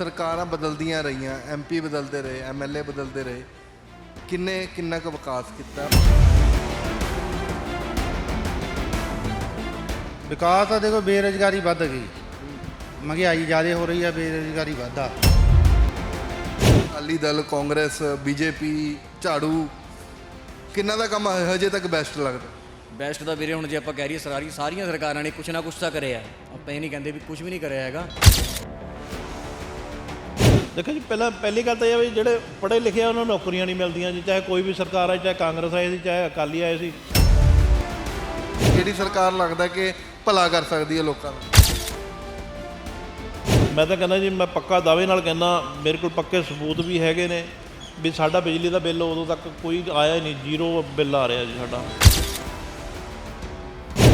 ਸਰਕਾਰਾਂ ਬਦਲਦੀਆਂ ਰਹੀਆਂ ਐਮਪੀ ਬਦਲਦੇ ਰਹੇ ਐਮਐਲਏ ਬਦਲਦੇ ਰਹੇ। ਕਿੰਨੇ ਕਿੰਨਾ ਕੁ ਵਿਕਾਸ ਕੀਤਾ? ਵਿਕਾਸ ਤਾਂ ਦੇਖੋ ਬੇਰੁਜ਼ਗਾਰੀ ਵੱਧ ਗਈ। ਮਹਿੰਗਾਈ ਜ਼ਿਆਦਾ ਹੋ ਰਹੀ ਹੈ ਬੇਰੁਜ਼ਗਾਰੀ ਵੱਧਾ। ਅਕਾਲੀ ਦਲ ਕਾਂਗਰਸ ਬੀਜੇਪੀ ਝਾੜੂ ਕਿੰਨਾ ਦਾ ਕੰਮ ਹਜੇ ਤੱਕ ਬੈਸਟ ਲੱਗਦਾ? ਬੈਸਟ ਦਾ ਵੀਰੇ ਹੁਣ ਜੇ ਆਪਾਂ ਕਹਿ ਰਹੀਏ ਸਾਰੀ ਸਾਰੀਆਂ ਸਰਕਾਰਾਂ ਨੇ ਕੁਛ ਨਾ ਕੁਛ ਤਾਂ ਕਰਿਆ। ਆਪਾਂ ਇਹ ਨਹੀਂ ਕਹਿੰਦੇ ਵੀ ਕੁਛ ਵੀ ਨਹੀਂ ਕਰਿਆ ਹੈਗਾ। ਦੇਖੋ ਜੀ ਪਹਿਲਾਂ ਪਹਿਲੀ ਗੱਲ ਤਾਂ ਇਹ ਆ ਵੀ ਜਿਹੜੇ ਪੜ੍ਹੇ ਲਿਖੇ ਆ ਉਹਨਾਂ ਨੂੰ ਨੌਕਰੀਆਂ ਨਹੀਂ ਮਿਲਦੀਆਂ ਜੀ ਚਾਹੇ ਕੋਈ ਵੀ ਸਰਕਾਰ ਆਏ ਚਾਹੇ ਕਾਂਗਰਸ ਆਏ ਸੀ ਚਾਹੇ ਅਕਾਲੀ ਆਏ ਸੀ। ਕਿਹੜੀ ਸਰਕਾਰ ਲੱਗਦਾ ਕਿ ਭਲਾ ਕਰ ਸਕਦੀ ਹੈ ਲੋਕਾਂ ਦਾ ਮੈਂ ਤਾਂ ਕਹਿੰਦਾ ਜੀ ਮੈਂ ਪੱਕਾ ਦਾਅਵੇ ਨਾਲ ਕਹਿੰਦਾ ਮੇਰੇ ਕੋਲ ਪੱਕੇ ਸਬੂਤ ਵੀ ਹੈਗੇ ਨੇ ਵੀ ਸਾਡਾ ਬਿਜਲੀ ਦਾ ਬਿੱਲ ਉਦੋਂ ਤੱਕ ਕੋਈ ਆਇਆ ਹੀ ਨਹੀਂ ਜ਼ੀਰੋ ਬਿੱਲ ਆ ਰਿਹਾ ਜੀ ਸਾਡਾ।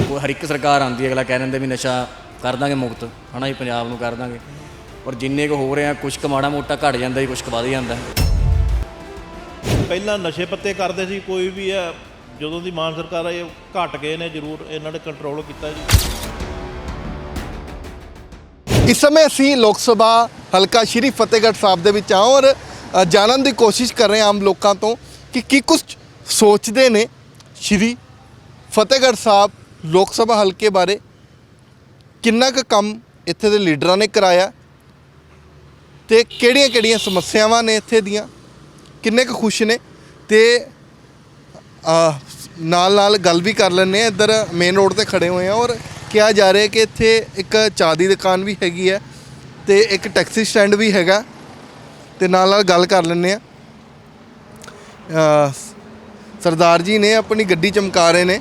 ਕੋਈ ਹਰ ਇੱਕ ਸਰਕਾਰ ਆਂਦੀ ਹੈ ਅਗਲਾ ਕਹਿ ਦਿੰਦੇ ਵੀ ਨਸ਼ਾ ਕਰ ਦਾਂਗੇ ਮੁਕਤ ਹਨਾ ਜੀ ਪੰਜਾਬ ਨੂੰ ਕਰ ਦਾਂਗੇ। ਔਰ ਜਿੰਨੇ ਕੁ ਹੋ ਰਹੇ ਆ ਕੁਛ ਕੁ ਮਾੜਾ ਮੋਟਾ ਘਟ ਜਾਂਦਾ ਜੀ ਕੁਛ ਕੁ ਵੱਧ ਜਾਂਦਾ। ਪਹਿਲਾਂ ਨਸ਼ੇ ਪੱਤੇ ਕਰਦੇ ਸੀ ਕੋਈ ਵੀ ਹੈ ਜਦੋਂ ਦੀ ਮਾਨ ਸਰਕਾਰ ਆਈ ਘਟ ਗਏ ਨੇ ਜ਼ਰੂਰ ਇਹਨਾਂ ਨੇ ਕੰਟਰੋਲ ਕੀਤਾ ਜੀ। ਇਸ ਸਮੇਂ ਅਸੀਂ ਲੋਕ ਸਭਾ ਹਲਕਾ ਸ਼੍ਰੀ ਫਤਿਹਗੜ੍ਹ ਸਾਹਿਬ ਦੇ ਵਿੱਚ ਆ ਔਰ ਜਾਣਨ ਦੀ ਕੋਸ਼ਿਸ਼ ਕਰ ਰਹੇ ਆਮ ਲੋਕਾਂ ਤੋਂ ਕਿ ਕੀ ਕੁਝ ਸੋਚਦੇ ਨੇ ਸ਼੍ਰੀ ਫਤਿਹਗੜ੍ਹ ਸਾਹਿਬ ਲੋਕ ਸਭਾ ਹਲਕੇ ਬਾਰੇ। ਕਿੰਨਾ ਕੁ ਕੰਮ ਇੱਥੇ ਦੇ ਲੀਡਰਾਂ ਨੇ ਕਰਾਇਆ ਤੇ ਕਿਹੜੀਆਂ-ਕਿਹੜੀਆਂ ਸਮੱਸਿਆਵਾਂ ਨੇ ਇੱਥੇ ਦੀਆਂ? ਕਿੰਨੇ ਕੁ ਖੁਸ਼ ਨੇ? ਤੇ ਨਾਲ ਨਾਲ ਗੱਲ ਵੀ ਕਰ ਲੈਂਦੇ ਆ ਇੱਧਰ ਮੇਨ ਰੋਡ ਤੇ ਖੜੇ ਹੋਏ ਆ ਔਰ ਕਿਹਾ ਜਾ ਰਿਹਾ ਕਿ ਇੱਥੇ ਇੱਕ ਚਾਹ ਦੀ ਦੁਕਾਨ ਵੀ ਹੈਗੀ ਹੈ ਤੇ ਇੱਕ ਟੈਕਸੀ ਸਟੈਂਡ ਵੀ ਹੈਗਾ ਤੇ ਨਾਲ ਨਾਲ ਗੱਲ ਕਰ ਲੈਂਦੇ ਆ, ਸਰਦਾਰ ਜੀ ਨੇ ਆਪਣੀ ਗੱਡੀ ਚਮਕਾ ਰਹੇ ਨੇ।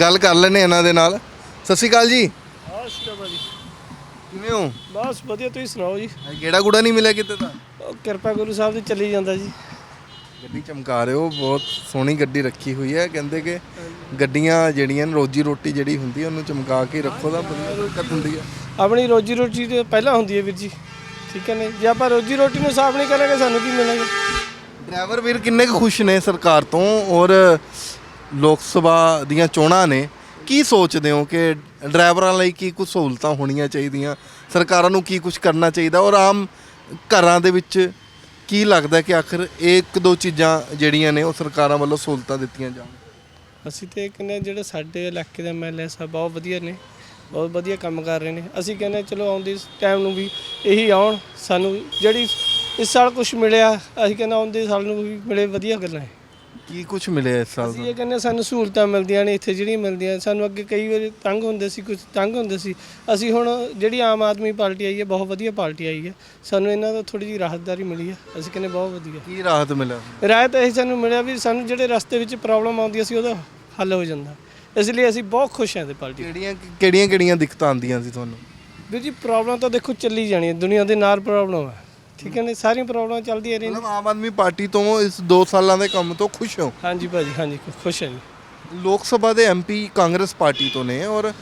ਗੱਲ ਕਰ ਲੈਂਦੇ ਇਹਨਾਂ ਦੇ ਨਾਲ। ਸਤਿ ਸ਼੍ਰੀ ਅਕਾਲ ਜੀ। ਕਿਵੇਂ ਹੋ? ਬਸ ਵਧੀਆ ਤੁਸੀਂ ਸੁਣਾਓ ਜੀ? ਗੇੜਾ ਗੁੜਾ ਨਹੀਂ ਮਿਲਿਆ ਕਿਤੇ ਤਾਂ? ਉਹ ਕਿਰਪਾ ਗੁਰੂ ਸਾਹਿਬ ਦੀ ਚੱਲੀ ਜਾਂਦਾ ਜੀ। ਗੱਡੀ ਚਮਕਾ ਰਹੇ ਹੋ ਬਹੁਤ ਸੋਹਣੀ ਗੱਡੀ ਰੱਖੀ ਹੋਈ ਹੈ। ਕਹਿੰਦੇ ਕਿ ਗੱਡੀਆਂ ਜਿਹੜੀਆਂ ਨੇ ਰੋਜੀ ਰੋਟੀ ਜਿਹੜੀ ਹੁੰਦੀ ਹੈ ਉਹਨੂੰ ਚਮਕਾ ਕੇ ਰੱਖੋ ਤਾਂ ਵਧੀਆ ਦਿੱਕਤ ਹੁੰਦੀ ਹੈ। ਆਪਣੀ ਰੋਜੀ ਰੋਟੀ ਤੇ ਪਹਿਲਾਂ ਹੁੰਦੀ ਹੈ ਵੀਰ ਜੀ। ਠੀਕ ਹੈ ਨੇ ਜੇ ਆਪਾਂ ਰੋਜੀ ਰੋਟੀ ਨੂੰ ਸਾਫ਼ ਨਹੀਂ ਕਰਾਂਗੇ ਸਾਨੂੰ ਕੀ ਮਿਲੇਗਾ? ਡਰਾਈਵਰ ਵੀਰ ਕਿੰਨੇ ਕੁ ਖੁਸ਼ ਨੇ ਸਰਕਾਰ ਤੋਂ ਔਰ ਲੋਕ ਸਭਾ ਦੀਆਂ ਚੋਣਾਂ ਨੇ। ਕੀ ਸੋਚਦੇ ਹੋ ਕਿ ਡਰਾਈਵਰਾਂ ਲਈ ਕੀ ਕੁਝ ਸਹੂਲਤਾਂ ਹੋਣੀਆਂ ਚਾਹੀਦੀਆਂ? ਸਰਕਾਰਾਂ ਨੂੰ ਕੀ ਕੁਝ ਕਰਨਾ ਚਾਹੀਦਾ? ਔਰ ਆਮ ਘਰਾਂ ਦੇ ਵਿੱਚ ਕੀ ਲੱਗਦਾ ਕਿ ਆਖਰ ਇਹ ਇੱਕ ਦੋ ਚੀਜ਼ਾਂ ਜਿਹੜੀਆਂ ਨੇ ਉਹ ਸਰਕਾਰਾਂ ਵੱਲੋਂ ਸਹੂਲਤਾਂ ਦਿੱਤੀਆਂ ਜਾਣ? ਅਸੀਂ ਤੇ ਕਹਿੰਦੇ ਹਾਂ ਜਿਹੜੇ ਸਾਡੇ ਇਲਾਕੇ ਦੇ ਐਮਐਲਏ ਸਾਹਿਬ ਬਹੁਤ ਵਧੀਆ ਨੇ, ਬਹੁਤ ਵਧੀਆ ਕੰਮ ਕਰ ਰਹੇ ਨੇ। ਅਸੀਂ ਕਹਿੰਦੇ ਹਾਂ ਚਲੋ ਆਉਂਦੇ ਟਾਈਮ ਨੂੰ ਵੀ ਇਹੀ ਆਉਣ, ਸਾਨੂੰ ਜਿਹੜੀ ਇਸ ਸਾਲ ਕੁਝ ਮਿਲਿਆ, ਅਸੀਂ ਕਹਿੰਦੇ ਆਉਂਦੇ ਸਾਲ ਨੂੰ ਵੀ ਮਿਲੇ ਵਧੀਆ ਗੱਲਾਂ ਹੈ ਕੀ ਕੁਝ ਮਿਲਿਆ ਇਸ ਸਾਲ ਅਸੀਂ ਇਹ ਕਹਿੰਦੇ ਸਾਨੂੰ ਸਹੂਲਤਾਂ ਮਿਲਦੀਆਂ ਨੇ ਇੱਥੇ ਜਿਹੜੀਆਂ ਮਿਲਦੀਆਂ ਸਾਨੂੰ ਅੱਗੇ ਕਈ ਵਾਰੀ ਤੰਗ ਹੁੰਦੇ ਸੀ ਕੁਝ ਤੰਗ ਹੁੰਦੇ ਸੀ। ਅਸੀਂ ਹੁਣ ਜਿਹੜੀ ਆਮ ਆਦਮੀ ਪਾਰਟੀ ਆਈ ਹੈ ਬਹੁਤ ਵਧੀਆ ਪਾਰਟੀ ਆਈ ਹੈ। ਸਾਨੂੰ ਇਹਨਾਂ ਤੋਂ ਥੋੜੀ ਜਿਹੀ ਰਾਹਤਦਾਰੀ ਮਿਲੀ ਹੈ। ਅਸੀਂ ਕਹਿੰਦੇ ਬਹੁਤ ਵਧੀਆ। ਕੀ ਰਾਹਤ ਮਿਲਿਆ? ਰਾਹਤ ਇਹ ਸਾਨੂੰ ਮਿਲਿਆ ਵੀ ਸਾਨੂੰ ਜਿਹੜੇ ਰਸਤੇ ਵਿੱਚ ਪ੍ਰੋਬਲਮ ਆਉਂਦੀ ਸੀ ਉਹਦਾ ਹੱਲ ਹੋ ਜਾਂਦਾ। ਇਸ ਲਈ ਅਸੀਂ ਬਹੁਤ ਖੁਸ਼ ਹਾਂ ਤੇ ਪਾਰਟੀ ਕਿਹੜੀਆਂ ਕਿਹੜੀਆਂ ਕਿਹੜੀਆਂ ਦਿੱਕਤਾਂ ਆਉਂਦੀਆਂ ਸੀ ਤੁਹਾਨੂੰ? ਵੀਰ ਜੀ ਪ੍ਰੋਬਲਮ ਤਾਂ ਦੇਖੋ ਚੱਲੀ ਜਾਣੀ ਹੈ। ਦੁਨੀਆ ਦੇ ਨਾਲ ਪ੍ਰੋਬਲਮ ਹੈ। ਠੀਕ ਹੈ ਨੇ ਸਾਰੀਆਂ ਪ੍ਰੋਬਲਮਾਂ ਚੱਲਦੀਆਂ ਰਹੀਆਂ। ਮਤਲਬ ਆਮ ਆਦਮੀ ਪਾਰਟੀ ਤੋਂ ਇਸ 2 ਸਾਲਾਂ ਦੇ ਕੰਮ ਤੋਂ ਖੁਸ਼ ਹੋ? ਹਾਂਜੀ ਭਾਜੀ ਹਾਂਜੀ ਖੁਸ਼ ਹਾਂ ਜੀ। ਲੋਕ ਸਭਾ ਦੇ ਐਮਪੀ ਕਾਂਗਰਸ ਪਾਰਟੀ ਤੋਂ ਨੇ ਔਰ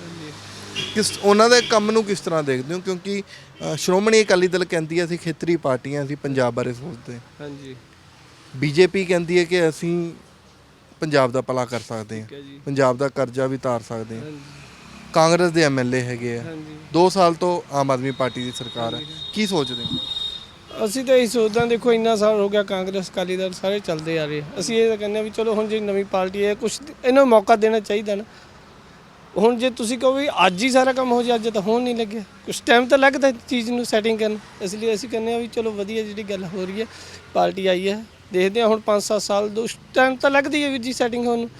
ਕਿਸ ਉਹਨਾਂ ਦੇ ਕੰਮ ਨੂੰ ਕਿਸ ਤਰ੍ਹਾਂ ਦੇਖਦੇ ਹੋ? ਕਿਉਂਕਿ ਅ, ਸ਼੍ਰੋਮਣੀ ਅਕਾਲੀ ਦਲ ਕਹਿੰਦੀ ਹੈ ਅਸੀਂ ਖੇਤਰੀ ਪਾਰਟੀਆਂ ਅਸੀਂ ਪੰਜਾਬ ਬਾਰੇ ਸੋਚਦੇ ਹਾਂ। ਹਾਂਜੀ। ਬੀਜੇਪੀ ਕਹਿੰਦੀ ਹੈ ਕਿ ਅਸੀਂ ਪੰਜਾਬ ਦਾ ਭਲਾ ਕਰ ਸਕਦੇ ਠੀਕ ਹੈ ਹਾਂ ਜੀ। ਪੰਜਾਬ ਦਾ ਕਰਜ਼ਾ ਵੀ ਤਾਰ ਸਕਦੇ ਹਾਂ। ਹਾਂਜੀ। ਕਾਂਗਰਸ ਦੇ ਐਮਐਲਏ ਹੈਗੇ ਆ। ਹਾਂਜੀ। 2 ਸਾਲ ਤੋਂ ਆਮ ਆਦਮੀ ਪਾਰਟੀ ਦੀ ਸਰਕਾਰ ਹੈ। ਕੀ ਸੋਚਦੇ ਹੋ? ਅਸੀਂ ਤਾਂ ਇਹ ਸੋਚਦੇ ਹਾਂ ਦੇਖੋ ਇੰਨਾ ਸਾਲ ਹੋ ਗਿਆ ਕਾਂਗਰਸ ਅਕਾਲੀ ਦਲ ਸਾਰੇ ਚੱਲਦੇ ਆ ਰਹੇ ਆ। ਅਸੀਂ ਇਹ ਤਾਂ ਕਹਿੰਦੇ ਹਾਂ ਵੀ ਚਲੋ ਹੁਣ ਜੇ ਨਵੀਂ ਪਾਰਟੀ ਹੈ ਕੁਝ ਇਹਨਾਂ ਨੂੰ ਮੌਕਾ ਦੇਣਾ ਚਾਹੀਦਾ ਨਾ। ਹੁਣ ਜੇ ਤੁਸੀਂ ਕਹੋ ਵੀ ਅੱਜ ਹੀ ਸਾਰਾ ਕੰਮ ਹੋ ਜਾ ਅੱਜ ਤਾਂ ਹੋਣ ਨਹੀਂ ਲੱਗਿਆ। ਕੁਝ ਟਾਈਮ ਤਾਂ ਲੱਗਦਾ ਚੀਜ਼ ਨੂੰ ਸੈਟਿੰਗ ਕਰਨ। ਇਸ ਲਈ ਅਸੀਂ ਕਹਿੰਦੇ ਆ ਵੀ ਚਲੋ ਵਧੀਆ ਜਿਹੜੀ ਗੱਲ ਹੋ ਰਹੀ ਹੈ ਪਾਰਟੀ ਆਈ ਹੈ। ਦੇਖਦੇ ਹਾਂ ਹੁਣ 5-7 ਸਾਲ ਦੋ ਟਾਈਮ ਤਾਂ ਲੱਗਦੀ ਹੈ ਵੀਰ ਜੀ ਸੈਟਿੰਗ ਹੋਣ ਨੂੰ।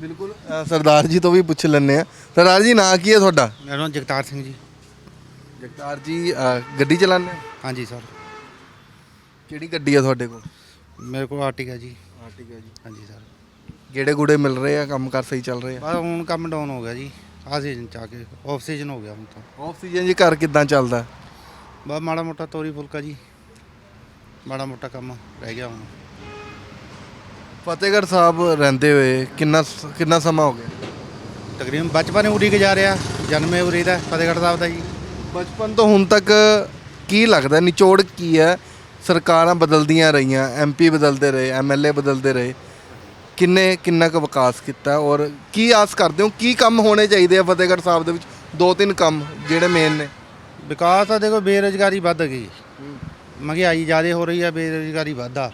ਬਿਲਕੁਲ। ਅ, ਸਰਦਾਰ ਜੀ ਤੋਂ ਵੀ ਪੁੱਛ ਲੈਂਦੇ ਆ। ਸਰਦਾਰ ਜੀ ਨਾਂ ਕੀ ਹੈ ਤੁਹਾਡਾ? ਮੇਰਾ ਨਾਮ ਜਗਤਾਰ ਸਿੰਘ ਜੀ। ਜਗਤਾਰ ਜੀ ਅ, ਗੱਡੀ ਚਲਾਉਂਦੇ ਹਾਂਜੀ ਸਰ। ਕਿਹੜੀ ਗੱਡੀ ਹੈ ਤੁਹਾਡੇ ਕੋਲ? ਮੇਰੇ ਕੋਲ ਆਰਟਿਕਾ ਜੀ। ਹੈ ਜੀ। ਹਾਂਜੀ ਸਰ। ਗੇੜੇ ਗੂੜੇ ਮਿਲ ਰਹੇ ਆ? ਕੰਮ ਕਰ ਸਹੀ ਚੱਲ ਰਹੇ ਆ? ਬਸ ਹੁਣ ਕੰਮ ਡਾਊਨ ਹੋ ਗਿਆ ਜੀ। ਆ ਸੀਜ਼ਨ ਚ ਆ ਕੇ ਆਫ ਸੀਜ਼ਨ ਹੋ ਗਿਆ ਹੁਣ ਤਾਂ। ਆਕਸੀਜਨ ਜੀ ਘਰ ਕਿਦਾਂ ਚੱਲਦਾ? ਬਸ ਮਾੜਾ ਮੋਟਾ ਤੋਰੀ ਫੁਲਕਾ ਜੀ। ਮਾੜਾ ਮੋਟਾ ਕੰਮ ਰਹਿ ਗਿਆ ਹੁਣ। ਫਤਿਹਗੜ੍ਹ ਸਾਹਿਬ ਰਹਿੰਦੇ ਹੋਏ ਕਿੰਨਾ ਕਿੰਨਾ ਸਮਾਂ ਹੋ ਗਿਆ? ਤਕਰੀਬਨ ਬਚਪਨ ਉਰੀ ਗੁਜ਼ਾਰਿਆ। ਜਨਮੇ ਉਰੀ ਦਾ ਫਤਿਹਗੜ੍ਹ ਸਾਹਿਬ ਦਾ ਜੀ। ਬਚਪਨ ਤੋਂ ਹੁਣ ਤੱਕ ਕੀ ਲੱਗਦਾ? ਨਿਚੋੜ ਕੀ ਹੈ? ਸਰਕਾਰਾਂ ਬਦਲਦੀਆਂ ਰਹੀਆਂ ਐਮਪੀ ਬਦਲਦੇ ਰਹੇ ਐਮਐਲਏ ਬਦਲਦੇ ਰਹੇ ਕਿੰਨੇ ਕਿੰਨਾ ਕੁ ਵਿਕਾਸ ਕੀਤਾ ਔਰ ਕੀ ਆਸ ਕਰਦੇ ਹੋ? ਕੀ ਕੰਮ ਹੋਣੇ ਚਾਹੀਦੇ ਆ ਫਤਿਹਗੜ੍ਹ ਸਾਹਿਬ ਦੇ ਵਿੱਚ? ਦੋ ਤਿੰਨ ਕੰਮ ਜਿਹੜੇ ਮੇਨ ਨੇ। ਵਿਕਾਸ ਤਾਂ ਦੇਖੋ ਬੇਰੁਜ਼ਗਾਰੀ ਵੱਧ ਗਈ। ਮਹਿੰਗਾਈ ਜ਼ਿਆਦਾ ਹੋ ਰਹੀ ਹੈ ਬੇਰੁਜ਼ਗਾਰੀ ਵੱਧਦਾ।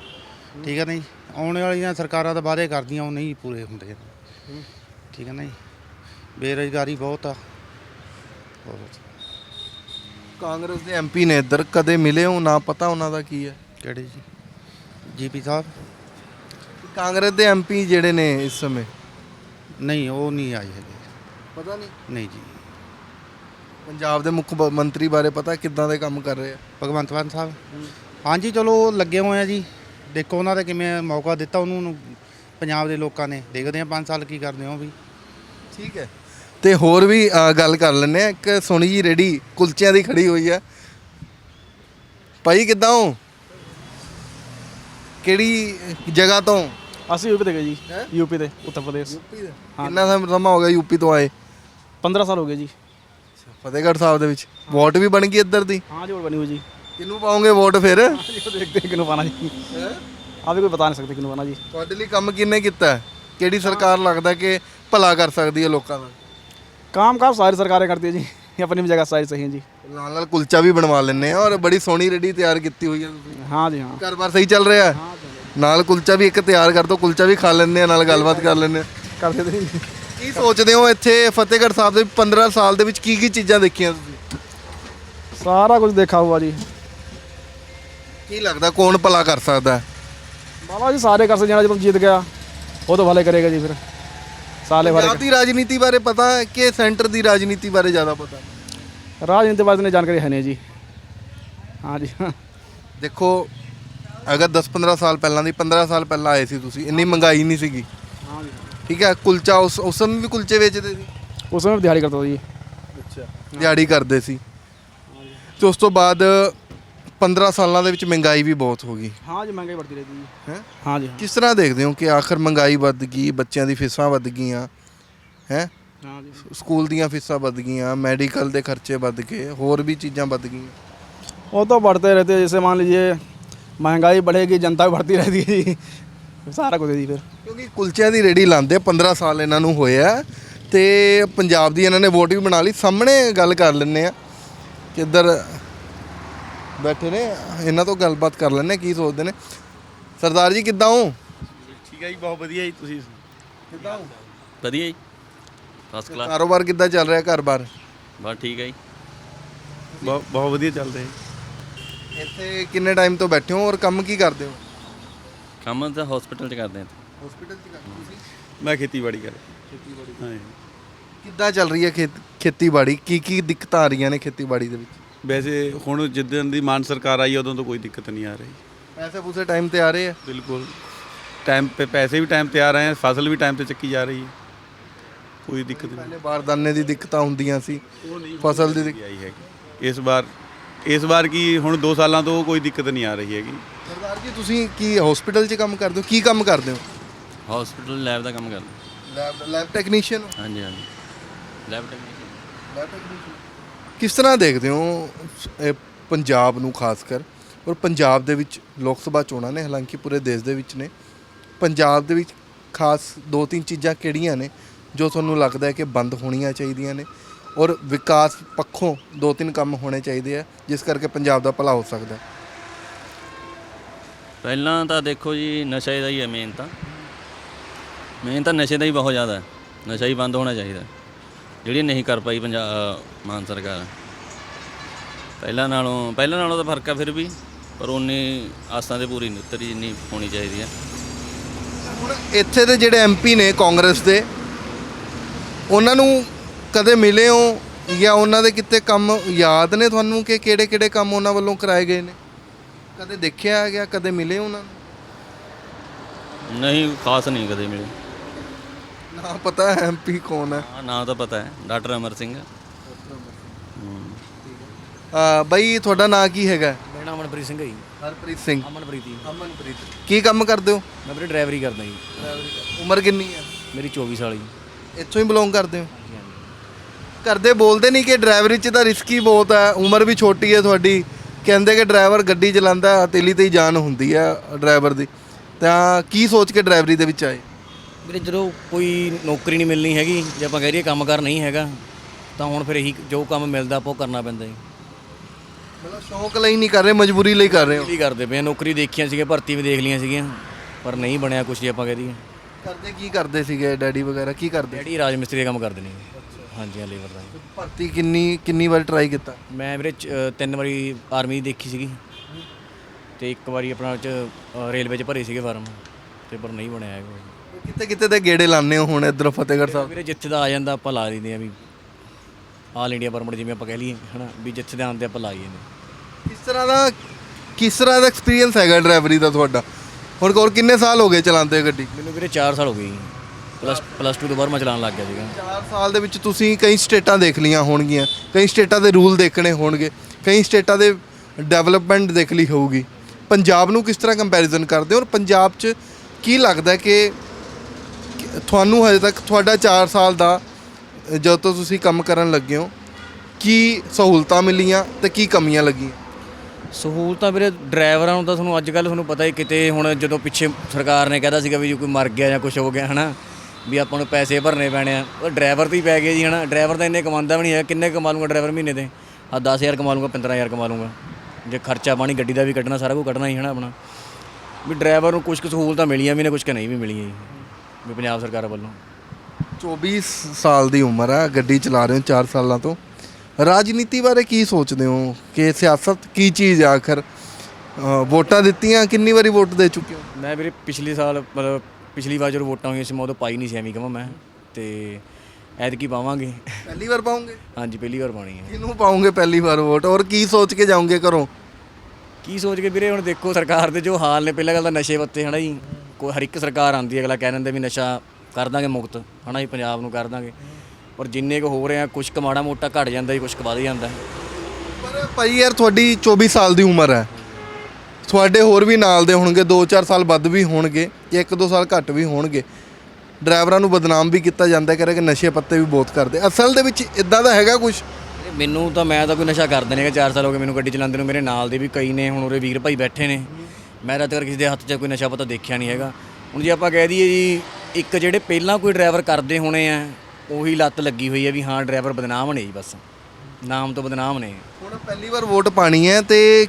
ਠੀਕ ਹੈ ਨਾ ਜੀ ਆਉਣ ਵਾਲੀਆਂ ਸਰਕਾਰਾਂ ਤਾਂ ਵਾਅਦੇ ਕਰਦੀਆਂ ਉਹ ਨਹੀਂ ਪੂਰੇ ਹੁੰਦੇ। ਠੀਕ ਹੈ ਨਾ ਜੀ ਬੇਰੁਜ਼ਗਾਰੀ ਬਹੁਤ ਆ। ਬਹੁਤ। ਕਾਂਗਰਸ ਦੇ ਐਮਪੀ ਨੇ ਇੱਧਰ ਕਦੇ ਮਿਲੇ ਹੋ? ਨਾ ਪਤਾ ਉਹਨਾਂ ਦਾ ਕੀ ਹੈ। ਕਿਹੜੇ ਜੀ? ਜੀਪੀ ਸਾਹਿਬ? ਕਾਂਗਰਸ ਦੇ ਐਮਪੀ ਜਿਹੜੇ ਨੇ ਇਸ ਸਮੇਂ? ਨਹੀਂ ਉਹ ਨਹੀਂ ਆਏ ਹੈਗੇ। ਪਤਾ ਨਹੀਂ? ਨਹੀਂ ਜੀ। ਪੰਜਾਬ ਦੇ ਮੁੱਖ ਬ- ਮੰਤਰੀ ਬਾਰੇ ਪਤਾ ਕਿੱਦਾਂ ਦੇ ਕੰਮ ਕਰ ਰਹੇ ਆ? ਭਗਵੰਤ ਮਾਨ ਸਾਹਿਬ? ਹਾਂਜੀ ਚਲੋ ਲੱਗੇ ਹੋਏ ਆ ਜੀ। ਦੇਖੋ ਉਹਨਾਂ ਦਾ ਕਿਵੇਂ ਮੌਕਾ ਦਿੱਤਾ ਉਹਨੂੰ ਨੂੰ ਪੰਜਾਬ ਦੇ ਲੋਕਾਂ ਨੇ। ਦੇਖਦੇ ਆ 5 ਸਾਲ ਕੀ ਕਰਦੇ ਉਹ ਵੀ। ਠੀਕ ਹੈ। ਤੇ ਹੋਰ ਵੀ ਅ, ਗੱਲ ਕਰ ਲੈਂਦੇ ਆ ਇੱਕ ਸੋਹਣੀ ਜੀ ਰੇੜੀ ਕੁਲਚਿਆਂ ਦੀ ਖੜੀ ਹੋਈ ਆ ਭਾਈ ਕਿੱਦਾਂ ਹੋ ਕਿਹੜੀ ਜਗ੍ਹਾ ਤੋਂ ਅਸੀਂ ਯੂਪੀ ਤੇ ਗਏ ਜੀ ਹੈਂ? ਯੂਪੀ ਤੇ ਉੱਤਰ ਪ੍ਰਦੇਸ਼ ਕਿੰਨਾ ਸਮ- ਸਮਾਂ ਹੋ ਗਿਆ ਯੂਪੀ ਤੋਂ ਆਏ 15 ਸਾਲ ਹੋ ਗਏ ਜੀ ਫਤਿਹਗੜ੍ਹ ਸਾਹਿਬ ਦੇ ਵਿੱਚ ਵੋਟ ਵੀ ਬਣ ਗਈ ਇੱਧਰ ਦੀ हाँ जी और बनी हुई जी ਕਿਹਨੂੰ ਪਾਉਂਗੇ ਵੋਟ ਫਿਰ ये तो देखते हैं किन्हों पाना जी अभी कोई बता नहीं सकते किन्हों पाना जी ਤੁਹਾਡੇ ਲਈ ਕੰਮ ਕਿੰਨੇ ਕੀਤਾ ਹੈ? ਕਿਹੜੀ ਸਰਕਾਰ ਲੱਗਦਾ ਕਿ ਭਲਾ ਕਰ ਸਕਦੀ ਹੈ ਲੋਕਾਂ ਦਾ काम काम सारी सरकारें करती है जी ये अपनी भी जगह सारी सही है जी ਨਾਲ ਨਾਲ ਕੁਲਚਾ ਵੀ ਬਣਵਾ ਲੈਣੇ ਆ ਔਰ ਬੜੀ ਸੋਹਣੀ ਰੇੜੀ ਤਿਆਰ ਕੀਤੀ ਹੋਈ ਹੈ ਤੁਸੀਂ हाँ जी हाँ ਘਰ-ਬਾਰ ਸਹੀ ਚੱਲ ਰਿਹਾ ਹੈ ਨਾਲ ਕੁਲਚਾ ਵੀ ਇੱਕ ਤਿਆਰ ਕਰ ਦੋ ਕੁਲਚਾ ਵੀ ਖਾ ਲੈਂਦੇ ਆ ਨਾਲ ਗੱਲਬਾਤ ਕਰ ਲੈਂਦੇ ਆ कर देते हैं जी ਕੀ ਸੋਚਦੇ ਹੋ ਇੱਥੇ ਫਤਿਹਗੜ੍ਹ ਸਾਹਿਬ ਦੇ 15 ਸਾਲ ਦੇ ਵਿੱਚ ਕੀ ਕੀ ਚੀਜ਼ਾਂ ਦੇਖੀਆਂ ਤੁਸੀਂ सारा कुछ देखा हुआ जी ਕੀ ਲੱਗਦਾ ਕੌਣ ਭਲਾ ਕਰ ਸਕਦਾ ਹੈ बाबा जी सारे कर सकते हैं जब जीत गया वो तो भले करेगा जी फिर ਸਾਲੇ ਬਾਰੇ ਪੰਜਾਬ ਰਾਜਨੀਤੀ ਬਾਰੇ ਪਤਾ ਹੈ ਕਿ ਸੈਂਟਰ ਦੀ ਰਾਜਨੀਤੀ ਬਾਰੇ ਜ਼ਿਆਦਾ ਪਤਾ ਹੈ? ਰਾਜਨੀਤੀ ਬਾਰੇ ਨੇ ਜਾਣਕਾਰੀ ਹੈ ਨਹੀਂ ਜੀ। ਹਾਂ ਜੀ। ਦੇਖੋ ਅਗਰ 10-15 ਸਾਲ ਪਹਿਲਾਂ ਦੀ 15 ਸਾਲ ਪਹਿਲਾਂ ਆਏ ਸੀ ਤੁਸੀਂ ਇੰਨੀ ਮਹਿੰਗਾਈ ਨਹੀਂ ਸੀਗੀ। ਠੀਕ ਹੈ ਕੁਲਚਾ ਉਸ ਉਸ ਸਮੇਂ ਵੀ ਕੁਲਚੇ ਵੇਚਦੇ ਸੀ? ਉਸ ਸਮੇਂ ਦਿਹਾੜੀ ਕਰਦਾ ਜੀ ਅੱਛਾ ਦਿਹਾੜੀ ਕਰਦੇ ਸੀ। ਤੇ ਉਸ ਤੋਂ ਬਾਅਦ 15 ਸਾਲਾਂ ਦੇ ਵਿੱਚ ਮਹਿੰਗਾਈ ਵੀ ਬਹੁਤ ਹੋ ਗਈ हाँ जी महंगाई बढ़ती रहती है ਹੈ हाँ जी हाँ ਕਿਸ ਤਰ੍ਹਾਂ ਦੇਖਦੇ ਹੋ ਕਿ ਆਖਰ ਮਹਿੰਗਾਈ ਵੱਧ ਗਈ ਬੱਚਿਆਂ ਦੀ ਫੀਸਾਂ ਵੱਧ ਗਈਆਂ ਹੈ हाँ जी ਸਕੂਲ ਦੀਆਂ ਫੀਸਾਂ ਵੱਧ ਗਈਆਂ ਮੈਡੀਕਲ ਦੇ ਖਰਚੇ ਵੱਧ ਗਏ ਹੋਰ ਵੀ ਚੀਜ਼ਾਂ ਵੱਧ ਗਈਆਂ वो तो बढ़ते रहते हैं जैसे मान लीजिए महंगाई बढ़ेगी जनता भी बढ़ती रहती है जी सारा कुछ है जी फिर ਕਿਉਂਕਿ ਕੁਲਚਿਆਂ ਦੀ ਰੇੜੀ ਲਾਉਂਦੇ 15 ਸਾਲ ਇਹਨਾਂ ਨੂੰ ਹੋਇਆ ਤੇ ਪੰਜਾਬ ਦੀ ਇਹਨਾਂ ਨੇ ਵੋਟ ਵੀ ਬਣਾ ਲਈ ਸਾਹਮਣੇ ਗੱਲ ਕਰ ਲੈਂਦੇ ਆ ਕਿ ਇੱਧਰ ਬੈਠੇ ਨੇ ਇਹਨਾਂ ਤੋਂ ਗੱਲਬਾਤ ਕਰ ਹਾਂ, ਕੀ ਸੋਚਦੇ ਨੇ। ਸਰਦਾਰ ਜੀ ਕਿੱਦਾਂ ਹੋ? ਠੀਕ ਹੈ ਜੀ ਬਹੁਤ ਵਧੀਆ ਜੀ ਤੁਸੀਂ ਕਿੱਦਾਂ ਹੋ? ਵਧੀਆ ਜੀ ਫਸਟ ਕਲਾਸ ਕਾਰੋਬਾਰ ਕਿੱਦਾਂ ਚੱਲ ਰਿਹਾ ਘਰ-ਬਾਰ? ਬਸ ਠੀਕ ਹੈ ਜੀ। ਬਹੁਤ ਬਹੁਤ ਵਧੀਆ ਚੱਲਦੇ ਇੱਥੇ ਕਿੰਨੇ ਟਾਈਮ ਤੋਂ ਬੈਠੇ ਹੋ ਔਰ ਕੰਮ ਕੀ ਕਰਦੇ ਹੋ? ਕੰਮ ਤਾਂ ਹਸਪੀਟਲ 'ਚ ਕਰਦੇ ਹਾਂ। ਹਸਪੀਟਲ 'ਚ ਕਰਦੇ ਤੁਸੀਂ? ਮੈਂ ਖੇਤੀਬਾੜੀ ਕਰ ਖੇਤੀਬਾੜੀ। ਹਾਂ ਜੀ। ਕਿੱਦਾਂ ਚੱਲ ਰਹੀ ਹੈ ਖੇਤ- ਖੇਤੀਬਾੜੀ? ਕੀ ਕੀ ਦਿੱਕਤਾਂ ਆ ਰਹੀਆਂ ਨੇ ਖੇਤੀਬਾੜੀ ਦੇ ਵਿੱਚ? ਵੈਸੇ ਹੁਣ ਜਿੱਦਣ ਦੀ ਮਾਨ ਸਰਕਾਰ ਆਈ ਉਦੋਂ ਤੋਂ ਕੋਈ ਦਿੱਕਤ ਨਹੀਂ ਆ ਰਹੀ। ਪੈਸੇ ਪੂਸੇ ਟਾਈਮ ਤੇ ਆ ਰਹੇ ਆ? ਬਿਲਕੁਲ। ਟਾਈਮ ਤੇ ਪੈਸੇ ਵੀ ਟਾਈਮ ਤੇ ਆ ਰਹੇ ਹੈ ਫਸਲ ਵੀ ਟਾਈਮ ਤੇ ਚੱਕੀ ਜਾ ਰਹੀ ਹੈ। ਕੋਈ ਦਿੱਕਤ ਨਹੀਂ। ਪਹਿਲੇ ਬਾਰਦਾਨੇ ਦੀ ਦਿੱਕਤਾਂ ਹੁੰਦੀਆਂ ਸੀ। ਫਸਲ ਦੀ ਦਿੱਕਤ ਆਈ ਹੈਗੀ। ਇਸ ਵਾਰ ਇਸ ਵਾਰ ਕੀ ਹੁਣ 2 ਸਾਲਾਂ ਤੋਂ ਕੋਈ ਦਿੱਕਤ ਨਹੀਂ ਆ ਰਹੀ ਹੈਗੀ। ਸਰਦਾਰ ਜੀ ਤੁਸੀਂ ਕੀ ਹਸਪੀਟਲ 'ਚ ਕੰਮ ਕਰਦੇ ਹੋ? ਕੀ ਕੰਮ ਕਰਦੇ ਹੋ? ਹਸਪੀਟਲ ਲੈਬ ਦਾ ਕੰਮ ਕਰਦੇ ਲੈਬ ਲੈਬ ਟੈਕਨੀਸ਼ੀਅਨ ਹਾਂਜੀ ਹਾਂਜੀ। ਲੈਬ ਟੈਕਨੀਸ਼ੀਅਨ ਕਿਸ ਤਰ੍ਹਾਂ ਦੇਖਦੇ ਹੋ ਇਹ ਪੰਜਾਬ ਨੂੰ ਖਾਸ ਕਰ? ਔਰ ਪੰਜਾਬ ਦੇ ਵਿੱਚ ਲੋਕ ਸਭਾ ਚੋਣਾਂ ਨੇ, ਹਾਲਾਂਕਿ ਪੂਰੇ ਦੇਸ਼ ਦੇ ਵਿੱਚ ਨੇ। ਪੰਜਾਬ ਦੇ ਵਿੱਚ ਖਾਸ ਦੋ ਤਿੰਨ ਚੀਜ਼ਾਂ ਕਿਹੜੀਆਂ ਨੇ ਜੋ ਤੁਹਾਨੂੰ ਲੱਗਦਾ ਹੈ ਕਿ ਬੰਦ ਹੋਣੀਆਂ ਚਾਹੀਦੀਆਂ ਨੇ? ਔਰ ਵਿਕਾਸ ਪੱਖੋਂ ਦੋ ਤਿੰਨ ਕੰਮ ਹੋਣੇ ਚਾਹੀਦੇ ਆ, ਜਿਸ ਕਰਕੇ ਪੰਜਾਬ ਦਾ ਭਲਾ ਹੋ ਸਕਦਾ ਪਹਿਲਾਂ ਤਾਂ ਦੇਖੋ ਜੀ, ਨਸ਼ੇ ਦਾ ਹੀ ਹੈ ਮੇਨ ਤਾਂ। ਮੇਨ ਤਾਂ ਨਸ਼ੇ ਦਾ ਹੀ ਬਹੁਤ ਜ਼ਿਆਦਾ ਹੈ। ਨਸ਼ਾ ਹੀ ਬੰਦ ਹੋਣਾ ਚਾਹੀਦਾ ਜਿਹੜੀ ਨਹੀਂ ਕਰ ਪਾਈ ਪੰਜਾਬ ਮਾਨ ਸਰਕਾਰ। ਪਹਿਲਾਂ ਨਾਲੋਂ ਪਹਿਲਾਂ ਨਾਲੋਂ ਤਾਂ ਫ਼ਰਕ ਆ ਫਿਰ ਵੀ ਪਰ ਉਨੀ ਆਸਾਂ ਤੇ ਪੂਰੀ ਨਹੀਂ ਉਤਰੀ ਜਿੰਨੀ ਹੋਣੀ ਚਾਹੀਦੀ ਹੈ ਹੁਣ ਇੱਥੇ ਦੇ ਜਿਹੜੇ ਐਮਪੀ ਨੇ ਕਾਂਗਰਸ ਦੇ ਉਹਨਾਂ ਨੂੰ ਕਦੇ ਮਿਲੇ ਹੋ ਜਾਂ ਉਹਨਾਂ ਦੇ ਕਿਤੇ ਕੰਮ ਯਾਦ ਨੇ ਤੁਹਾਨੂੰ ਕਿ ਕਿਹੜੇ ਕਿਹੜੇ ਕੰਮ ਉਹਨਾਂ ਵੱਲੋਂ ਕਰਾਏ ਗਏ ਨੇ? ਕਦੇ ਦੇਖਿਆ ਗਿਆ ਕਦੇ ਮਿਲੇ ਉਹਨਾਂ ਨੂੰ? ਨਹੀਂ ਖਾਸ ਨਹੀਂ ਕਦੇ ਮਿਲੇ। ਨਾ ਪਤਾ ਐਮਪੀ ਕੌਣ ਹੈ। ਹਾਂ ਨਾਂ ਤਾਂ ਪਤਾ ਹੈ ਡਾਕਟਰ ਅਮਰ ਸਿੰਘ। ਆ ਬਾਈ ਤੁਹਾਡਾ ਨਾਂ ਕੀ ਹੈਗਾ? ਮੇਰਾ ਨਾਮ ਅਮਨਪ੍ਰੀਤ ਸਿੰਘ ਹੈ ਜੀ। ਹਰਪ੍ਰੀਤ ਸਿੰਘ। ਅਮਨਪ੍ਰੀਤ ਜੀ। ਅਮਨਪ੍ਰੀਤ। ਕੀ ਕੰਮ ਕਰਦੇ ਹੋ? ਮੈਂ ਵੀਰੇ ਡਰਾਈਵਰੀ ਕਰਦਾ ਜੀ। ਉਮਰ ਕਿੰਨੀ ਹੈ? ਮੇਰੀ 24 ਸਾਲ ਜੀ। ਇੱਥੋਂ ਹੀ ਬਿਲੋਂਗ ਕਰਦੇ ਹੋ? ਕਰਦੇ ਬੋਲਦੇ ਨਹੀਂ ਕਿ ਡਰਾਈਵਰੀ 'ਚ ਤਾਂ ਰਿਸਕੀ ਬਹੁਤ ਹੈ। ਉਮਰ ਵੀ ਛੋਟੀ ਹੈ ਤੁਹਾਡੀ। ਕਹਿੰਦੇ ਕਿ ਡਰਾਈਵਰ ਗੱਡੀ ਚਲਾਉਂਦਾ ਹਥੇਲੀ ਤੇ ਹੀ ਜਾਨ ਹੁੰਦੀ ਹੈ ਡਰਾਈਵਰ ਦੀ। ਤਾਂ ਕੀ ਸੋਚ ਕੇ ਡਰਾਈਵਰੀ ਦੇ ਵਿੱਚ ਆਏ? ਵੀਰੇ ਜਦੋਂ ਕੋਈ ਨੌਕਰੀ ਨਹੀਂ ਮਿਲਣੀ ਹੈਗੀ ਜੇ ਆਪਾਂ ਕਹਿ ਰਹੀਏ ਕੰਮ ਕਰ ਨਹੀਂ ਹੈਗਾ ਤਾਂ ਹੁਣ ਫਿਰ ਇਹੀ ਜੋ ਕੰਮ ਮਿਲਦਾ ਆਪਾਂ ਉਹ ਕਰਨਾ ਪੈਂਦਾ ਜੀ। ਮਤਲਬ ਸ਼ੌਂਕ ਲਈ ਨਹੀਂ ਕਰ ਰਹੇ ਮਜਬੂਰੀ ਲਈ ਕਰ ਰਹੇ ਹੋ? ਕੀ ਕਰਦੇ ਪਏ ਆ? ਨੌਕਰੀ ਦੇਖੀਆਂ ਸੀਗੀਆਂ ਭਰਤੀ ਵੀ ਦੇਖ ਲਈਆਂ ਸੀਗੀਆਂ ਪਰ ਨਹੀਂ ਬਣਿਆ ਕੁਛ ਜੇ ਆਪਾਂ ਕਹਿ ਦਈਏ। ਕਰਦੇ ਕੀ ਕਰਦੇ ਸੀਗੇ ਡੈਡੀ ਵਗੈਰਾ ਕੀ ਕਰਦੇ ਡੈਡੀ ਰਾਜ ਮਿਸਤਰੀ ਦਾ ਕੰਮ ਕਰਦੇ ਨੇ ਹਾਂਜੀ ਹਾਂ ਲੇਬਰ ਦਾ ਜੀ। ਭਰਤੀ ਕਿੰਨੀ ਕਿੰਨੀ ਵਾਰ ਟਰਾਈ ਕੀਤਾ? ਮੈਂ ਵੀਰੇ ਚ- ਅ, ਤਿੰਨ ਵਾਰੀ ਆਰਮੀ ਦੀ ਦੇਖੀ ਸੀਗੀ। ਤੇ ਇੱਕ ਵਾਰੀ ਆਪਣਾ ਚ ਅ, ਰੇਲਵੇ ਚ ਭਰੇ ਸੀਗੇ ਫਾਰਮ ਤੇ ਪਰ ਨਹੀਂ ਬਣਿਆ ਹੈਗਾ। ਕਿਤੇ ਕਿਤੇ ਤੇ ਗੇੜੇ ਲਾਣੇ ਹੋ ਹੁਣ ਇਧਰ ਫਤਿਹਗੜ੍ਹ ਸਾਹਿਬ। ਵੀਰੇ ਜਿੱਥੇ ਦਾ ਆ ਜਾਂਦਾ ਆਪਾਂ ਲਾ ਲਈਦੇ ਆ ਵੀ ਆਲ ਇੰਡੀਆ ਪਰਮਿਟ ਜਿਵੇਂ ਆਪਾਂ ਕਹਿ ਲਈਏ ਹਨਾ ਵੀ ਜਿੱਥੇ ਦੇ ਆਉਂਦੇ ਆਪਾਂ ਲਾਈਏ ਨੇ ਕਿਸ ਤਰ੍ਹਾਂ ਦਾ ਕਿਸ ਤਰ੍ਹਾਂ ਦਾ ਐਕਸਪੀਰੀਅੰਸ ਹੈਗਾ ਡਰਾਈਵਰੀ ਦਾ ਤੁਹਾਡਾ? ਹੁਣ ਕੋਲ ਕਿੰਨੇ ਸਾਲ ਹੋ ਗਏ ਚਲਾਉਂਦੇ ਗੱਡੀ? ਮੈਨੂੰ ਵੀਰੇ 4 ਸਾਲ ਹੋ ਗਏ ਜੀ। ਪਲੱਸ ਪਲੱਸ 2 ਤੋਂ ਬਾਅਦ ਮੈਂ ਚਲਾਉਣ ਲੱਗ ਗਿਆ ਸੀਗਾ। 4 ਸਾਲ ਦੇ ਵਿੱਚ ਤੁਸੀਂ ਕਈ ਸਟੇਟਾਂ ਦੇਖ ਲੀਆਂ ਹੋਣਗੀਆਂ ਕਈ ਸਟੇਟਾਂ ਦੇ ਰੂਲ ਦੇਖਣੇ ਹੋਣਗੇ ਕਈ ਸਟੇਟਾਂ ਦੇ ਡਿਵੈਲਪਮੈਂਟ ਦੇਖ ਲਈ ਹੋਊਗੀ। ਪੰਜਾਬ ਨੂੰ ਕਿਸ ਤਰ੍ਹਾਂ ਕੰਪੈਰੀਜ਼ਨ ਕਰਦੇ ਹੋ ਔਰ ਪੰਜਾਬ 'ਚ ਕੀ ਲੱਗਦਾ ਕਿ ਤੁਹਾਨੂੰ ਹਜੇ ਤੱਕ ਤੁਹਾਡਾ 4 ਸਾਲ ਦਾ, ਜਦੋਂ ਤੋਂ ਤੁਸੀਂ ਕੰਮ ਕਰਨ ਲੱਗੇ ਹੋ, ਕੀ ਸਹੂਲਤਾਂ ਮਿਲੀਆਂ ਤੇ ਕੀ ਕਮੀਆਂ ਲੱਗੀਆਂ? ਸਹੂਲਤਾਂ ਵੀਰੇ, ਡਰਾਈਵਰਾਂ ਨੂੰ ਤਾਂ ਤੁਹਾਨੂੰ ਅੱਜ ਕੱਲ ਤੁਹਾਨੂੰ ਪਤਾ ਹੀ ਕਿਤੇ ਹੁਣ ਜਦੋਂ ਪਿੱਛੇ ਸਰਕਾਰ ਨੇ ਕਹਿਦਾ ਸੀਗਾ ਵੀ ਜੇ ਕੋਈ ਮਰ ਗਿਆ ਜਾਂ ਕੁਝ ਹੋ ਗਿਆ, ਹਨਾ, ਵੀ ਆਪਾਂ ਨੂੰ ਪੈਸੇ ਭਰਨੇ ਪੈਣੇ ਆ। ਉਹ ਡਰਾਈਵਰ ਤੇ ਹੀ ਪੈ ਗਏ ਜੀ, ਹਨਾ। ਡਰਾਈਵਰ ਤਾਂ ਇੰਨੇ ਕਮਾਉਂਦਾ ਵੀ ਨਹੀਂ ਹੈ। ਕਿੰਨੇ ਕਮਾ ਲੂੰਗਾ ਡਰਾਈਵਰ ਮਹੀਨੇ ਦੇ? ਆ 10000 ਕਮਾ ਲੂੰਗਾ 15000 ਕਮਾ ਲੂੰਗਾ। ਜੇ ਖਰਚਾ ਪਾਣੀ, ਗੱਡੀ ਦਾ ਵੀ ਕੱਢਣਾ, ਸਾਰਾ ਕੁਝ ਕੱਢਣਾ ਹੀ, ਹਨਾ, ਆਪਣਾ। ਵੀ ਡਰਾਈਵਰ ਨੂੰ ਕੁਝ ਕੁ ਸਹੂਲਤਾਂ ਮਿਲੀਆਂ ਵੀ ਨੇ ਕੁਝ ਕੁ ਨਹੀਂ ਵੀ ਮਿਲੀਆਂ ਜੀ। ਵੀ ਪੰਜਾਬ ਸਰਕਾਰ ਵੱਲੋਂ। 24 ਸਾਲ ਦੀ ਉਮਰ ਆ ਗੱਡੀ ਚਲਾ ਰਹੇ ਹੋ 4 ਸਾਲਾਂ ਤੋਂ। ਰਾਜਨੀਤੀ ਬਾਰੇ ਕੀ ਸੋਚਦੇ ਹੋ? ਕਿ ਸਿਆਸਤ ਕੀ ਚੀਜ਼ ਆ ਆਖਰ? ਅ, ਵੋਟਾਂ ਦਿੱਤੀਆਂ ਕਿੰਨੀ ਵਾਰੀ ਵੋਟ ਦੇ ਚੁੱਕੇ ਹੋ? ਮੈਂ ਵੀਰੇ ਪਿਛਲੇ ਸਾਲ ਮਤਲਬ ਪਿਛਲੀ ਵਾਰ ਜਦੋਂ ਵੋਟਾਂ ਹੋਈਆਂ ਸੀ ਮੈਂ ਉਦੋਂ ਪਾਈ ਨਹੀਂ ਸੀ ਐਵੇਂ ਕਹਾਂ ਮੈਂ। ਤੇ ਐਤਕੀ ਪਾਵਾਂਗੇ। ਪਹਿਲੀ ਵਾਰ ਪਾਉਂਗੇ ਹਾਂਜੀ ਪਹਿਲੀ ਵਾਰ ਪਾਣੀ ਹੈ। ਕਿਹਨੂੰ ਪਾਉਂਗੇ ਪਹਿਲੀ ਵਾਰ ਵੋਟ? ਔਰ ਕੀ ਸੋਚ ਕੇ ਜਾਓਗੇ ਘਰੋਂ? ਕੀ ਸੋਚ ਕੇ ਵੀਰੇ ਹੁਣ ਦੇਖੋ ਸਰਕਾਰ ਦੇ ਜੋ ਹਾਲ ਨੇ ਪਹਿਲਾਂ ਗੱਲ ਤਾਂ ਨਸ਼ੇ ਪੱਤੇ ਹਨਾ ਜੀ। ਕੋਈ ਹਰ ਇੱਕ ਸਰਕਾਰ ਆਂਦੀ ਹੈ ਅਗਲਾ ਕਹਿ ਦਿੰਦੇ ਵੀ ਨਸ਼ਾ ਕਰ ਦਾਂਗੇ ਮੁਕਤ ਹਨਾ ਜੀ ਪੰਜਾਬ ਨੂੰ ਕਰ ਦਾਂਗੇ। ਪਰ ਜਿੰਨੇ ਕੁ ਹੋ ਰਹੇ ਆ ਕੁਛ ਕੁ ਮਾੜਾ ਮੋਟਾ ਘਟ ਜਾਂਦਾ ਜੀ ਕੁਛ ਕੁ ਵੱਧ ਜਾਂਦਾ। ਪਰ ਭਾਈ ਯਾਰ ਤੁਹਾਡੀ 24 ਸਾਲ ਦੀ ਉਮਰ ਹੈ। ਤੁਹਾਡੇ ਹੋਰ ਵੀ ਨਾਲ ਦੇ ਹੋਣਗੇ 2-4 ਸਾਲ ਵੱਧ ਵੀ ਹੋਣਗੇ ਜਾਂ 1-2 ਸਾਲ ਘੱਟ ਵੀ ਹੋਣਗੇ। ਡਰਾਈਵਰਾਂ ਨੂੰ ਬਦਨਾਮ ਵੀ ਕੀਤਾ ਜਾਂਦਾ ਹੈ ਕਿ ਨਸ਼ੇ ਪੱਤੇ ਵੀ ਬਹੁਤ ਕਰਦੇ। ਅਸਲ ਦੇ ਵਿੱਚ ਇਦਾਂ ਦਾ ਹੈਗਾ ਕੁਝ ਮੈਨੂੰ ਤਾਂ ਮੈਂ ਤਾਂ ਕੋਈ ਨਸ਼ਾ ਕਰਦਾ ਨਹੀਂ ਹੈਗਾ 4 ਸਾਲ ਹੋ ਗਏ ਮੈਨੂੰ ਗੱਡੀ ਚਲਾਉਂਦੇ ਨੂੰ ਮੇਰੇ ਨਾਲ ਦੇ ਵੀ ਕਈ ਨੇ ਹੁਣ ਉਰੇ ਵੀਰ ਭਾਈ ਬੈਠੇ ਨੇ। ਮੈਂ ਤਾਂ ਤੱਕ ਕਿਸੇ ਦੇ ਹੱਥ 'ਚ ਕੋਈ ਨਸ਼ਾ ਪਤਾ ਦੇਖਿਆ ਨਹੀਂ ਹੈਗਾ। ਹੁਣ ਜੇ ਆਪਾਂ ਕਹਿ ਦਈਏ ਜੀ ਇੱਕ ਜਿਹੜੇ ਪਹਿਲਾਂ ਕੋਈ ਡਰਾਈਵਰ ਕਰਦੇ ਹੋਣੇ ਆ ਉਹੀ ਲੱਤ ਲੱਗੀ ਹੋਈ ਹੈ ਵੀ ਹਾਂ ਡਰਾਈਵਰ ਬਦਨਾਮ ਨੇ ਜੀ ਬਸ। ਨਾਮ ਤੋਂ ਬਦਨਾਮ ਨੇ। ਹੁਣ ਪਹਿਲੀ ਵਾਰ ਵੋਟ ਪਾਣੀ ਹੈ ਤੇ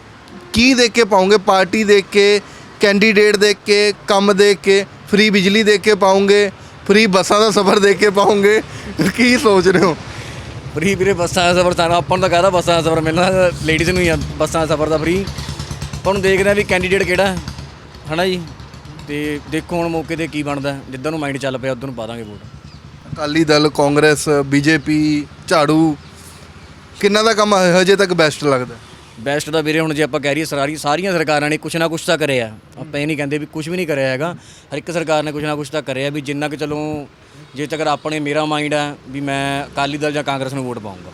ਕੀ ਦੇਖ ਕੇ ਪਾਉਂਗੇ? ਪਾਰਟੀ ਦੇਖ ਕੇ ਕੈਂਡੀਡੇਟ ਦੇਖ ਕੇ ਕੰਮ ਦੇਖ ਕੇ ਫ੍ਰੀ ਬਿਜਲੀ ਦੇਖ ਕੇ ਪਾਉਂਗੇ ਫ੍ਰੀ ਬੱਸਾਂ ਦਾ ਸਫ਼ਰ ਦੇਖ ਕੇ ਪਾਉਂਗੇ? ਕੀ ਸੋਚ ਰਹੇ ਹੋ? ਫ੍ਰੀ ਵੀਰੇ ਬੱਸਾਂ ਦਾ ਸਫ਼ਰ ਸਾਨੂੰ ਆਪਾਂ ਨੂੰ ਤਾਂ ਕਹਦਾ ਬੱਸਾਂ ਦਾ ਸਫ਼ਰ ਮਿਲਣਾ? ਲੇਡੀਜ਼ ਨੂੰ ਹੀ ਆ ਬੱਸਾਂ ਦਾ ਸਫ਼ਰ ਦਾ ਫ੍ਰੀ। ਹੁਣ ਦੇਖਦੇ ਆ ਵੀ ਕੈਂਡੀਡੇਟ ਕਿਹੜਾ ਹੈ, ਹਨਾ ਜੀ? ਤੇ ਦੇਖੋ ਹੁਣ ਮੌਕੇ ਤੇ ਕੀ ਬਣਦਾ ਜਿੱਦਾਂ ਨੂੰ ਮਾਈਂਡ ਚੱਲ ਪਿਆ ਉਧਰ ਨੂੰ ਪਾ ਦਾਂਗੇ ਵੋਟ ਅਕਾਲੀ ਦਲ ਕਾਂਗਰਸ ਬੀਜੇਪੀ ਝਾੜੂ ਕਿੰਨਾ ਦਾ ਕੰਮ ਹਜੇ ਤੱਕ ਬੈਸਟ ਲੱਗਦਾ? ਬੈਸਟ ਦਾ ਵੀਰੇ ਹੁਣ ਜੇ ਆਪਾਂ ਕਹਿ ਰਹੀਏ ਸਾਰੀ ਸਾਰੀਆਂ ਸਰਕਾਰਾਂ ਨੇ ਕੁਛ ਨਾ ਕੁਛ ਤਾਂ ਕਰਿਆ। ਆਪਾਂ ਇਹ ਨਹੀਂ ਕਹਿੰਦੇ ਵੀ ਕੁਛ ਵੀ ਨਹੀਂ ਕਰਿਆ ਹੈਗਾ। ਹਰ ਇੱਕ ਸਰਕਾਰ ਨੇ ਕੁਛ ਨਾ ਕੁਛ ਤਾਂ ਕਰਿਆ ਵੀ ਜਿੰਨਾ ਕਿ ਚਲੋ ਜੇ ਤੱਕ ਆਪਣੇ ਮੇਰਾ ਮਾਈਂਡ ਹੈ ਵੀ ਮੈਂ ਅਕਾਲੀ ਦਲ ਜਾਂ ਕਾਂਗਰਸ ਨੂੰ ਵੋਟ ਪਾਉਂਗਾ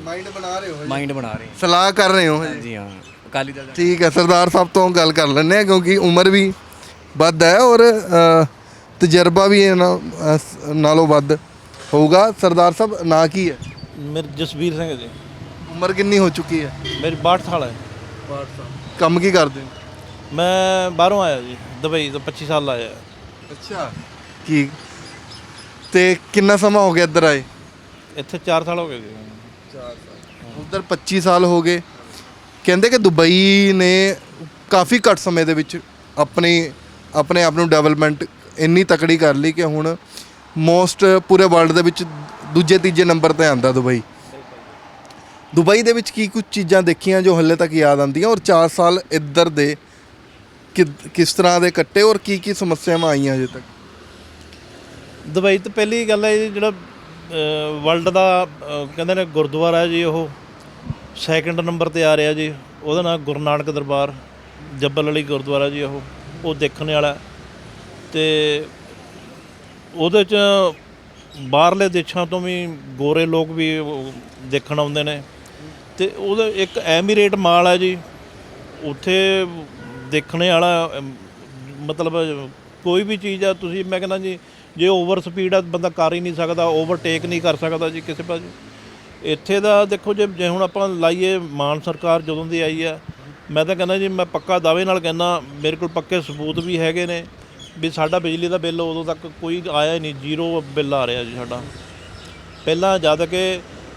ਮਾਈਂਡ ਬਣਾ ਰਹੇ ਹੋ ਮਾਈਂਡ ਬਣਾ ਰਹੇ ਸਲਾਹ ਕਰ ਰਹੇ ਹੋ ਹਜੇ? ਜੀ ਹਾਂ। ਅਕਾਲੀ ਦਲ ਠੀਕ ਹੈ ਸਰਦਾਰ ਸਾਹਿਬ ਤੋਂ ਗੱਲ ਕਰ ਲੈਂਦੇ ਆ ਕਿਉਂਕਿ ਉਮਰ ਵੀ ਵੱਧ ਹੈ ਔਰ ਅ, ਤਜਰਬਾ ਵੀ ਇਹਨਾਂ ਅ, ਸ- ਨਾਲੋਂ ਵੱਧ ਹੋਊਗਾ। ਸਰਦਾਰ ਸਾਹਿਬ ਨਾਂ ਕੀ ਹੈ? ਮੇਰੇ ਜਸਵੀਰ ਸਿੰਘ ਜੀ। ਉਮਰ ਕਿੰਨੀ ਹੋ ਚੁੱਕੀ ਹੈ? ਮੇਰੀ 62 ਸਾਲ ਹੈ। ਕੰਮ ਕੀ ਕਰਦੇ ਹੋ? ਮੈਂ ਬਾਹਰੋਂ ਆਇਆ ਜੀ ਦੁਬਈ ਤੋਂ 25 ਸਾਲ ਆਇਆ। ਅੱਛਾ ਕੀ ਤੇ ਕਿੰਨਾ ਸਮਾਂ ਹੋ ਗਿਆ ਇੱਧਰ ਆਏ? ਇੱਥੇ 4 ਸਾਲ ਹੋ ਗਏ ਜੀ। ਉਧਰ 25 ਸਾਲ ਹੋ ਗਏ। ਕਹਿੰਦੇ ਕਿ ਦੁਬਈ ਨੇ ਕਾਫੀ ਘੱਟ ਸਮੇਂ ਦੇ ਵਿੱਚ ਆਪਣੀ ਆਪਣੇ ਆਪ ਨੂੰ ਡਿਵੈਲਪਮੈਂਟ ਇੰਨੀ ਤਕੜੀ ਕਰ ਲਈ ਕਿ ਹੁਣ ਮੋਸਟ ਪੂਰੇ ਵਰਲਡ ਦੇ ਵਿੱਚ ਦੂਜੇ ਤੀਜੇ ਨੰਬਰ ਤੇ ਆਂਦਾ ਦੁਬਈ। ਦੁਬਈ ਦੇ ਵਿੱਚ ਕੀ ਕੁਝ ਚੀਜ਼ਾਂ ਦੇਖੀਆਂ ਜੋ ਹੱਲੇ ਤੱਕ ਯਾਦ ਆਉਂਦੀਆਂ ਔਰ 4 ਸਾਲ ਇੱਧਰ ਦੇ ਕਿ- ਕਿਸ ਤਰ੍ਹਾਂ ਦੇ ਕੱਟੇ ਔਰ ਕੀ ਕੀ ਸਮੱਸਿਆਵਾਂ ਆਈਆਂ ਅਜੇ ਤੱਕ? ਦੁਬਈ ਤੋਂ ਪਹਿਲੀ ਗੱਲ ਹੈ ਜੀ ਜਿਹੜਾ ਵਰਲਡ ਦਾ ਅਹ, ਕਹਿੰਦੇ ਨੇ ਗੁਰਦੁਆਰਾ ਹੈ ਜੀ ਉਹ ਸੈਕੰਡ ਨੰਬਰ ਤੇ ਆ ਰਿਹਾ ਜੀ, ਉਹਦਾ ਨਾਮ ਗੁਰੂ ਨਾਨਕ ਦਰਬਾਰ, ਜੱਬਲ ਵਾਲੀ ਗੁਰਦੁਆਰਾ ਜੀ ਉਹ ਉਹ ਦੇਖਣ ਵਾਲਾ ਹੈ। ਤੇ ਉਹਦੇ ਚ ਬਾਹਰਲੇ ਦੇਸ਼ਾਂ ਤੋਂ ਵੀ ਗੋਰੇ ਲੋਕ ਵੀ ਦੇਖਣ ਆਉਂਦੇ ਨੇ ਤੇ ਉਹਦਾ ਇੱਕ ਐਮੀਰੇਟ ਮਾਲ ਹੈ ਜੀ, ਉੱਥੇ ਦੇਖਣੇ ਵਾਲਾ, ਮਤਲਬ ਕੋਈ ਵੀ ਚੀਜ਼ ਆ, ਤੁਸੀਂ, ਮੈਂ ਕਹਿੰਦਾ ਜੀ, ਜੇ ਓਵਰ ਸਪੀਡ ਆ, ਬੰਦਾ ਕਰ ਹੀ ਨਹੀਂ ਸਕਦਾ ਓਵਰਟੇਕ ਨਹੀਂ ਕਰ ਸਕਦਾ ਜੀ ਕਿਸੇ ਪਾਸੇ ਇੱਥੇ ਦਾ ਦੇਖੋ ਜੇ ਜੇ ਹੁਣ ਆਪਾਂ ਲਾਈਏ ਮਾਨ ਸਰਕਾਰ ਜਦੋਂ ਦੀ ਆਈ ਆ ਮੈਂ ਤਾਂ ਕਹਿੰਦਾ ਜੀ ਮੈਂ ਪੱਕਾ ਦਾਅਵੇ ਨਾਲ ਕਹਿੰਦਾ ਮੇਰੇ ਕੋਲ ਪੱਕੇ ਸਬੂਤ ਵੀ ਹੈਗੇ ਨੇ ਵੀ ਸਾਡਾ ਬਿਜਲੀ ਦਾ ਬਿੱਲ ਉਦੋਂ ਤੱਕ ਕੋਈ ਆਇਆ ਹੀ ਨਹੀਂ ਜ਼ੀਰੋ ਬਿੱਲ ਆ ਰਿਹਾ ਜੀ ਸਾਡਾ। ਪਹਿਲਾਂ ਜਦ ਕਿ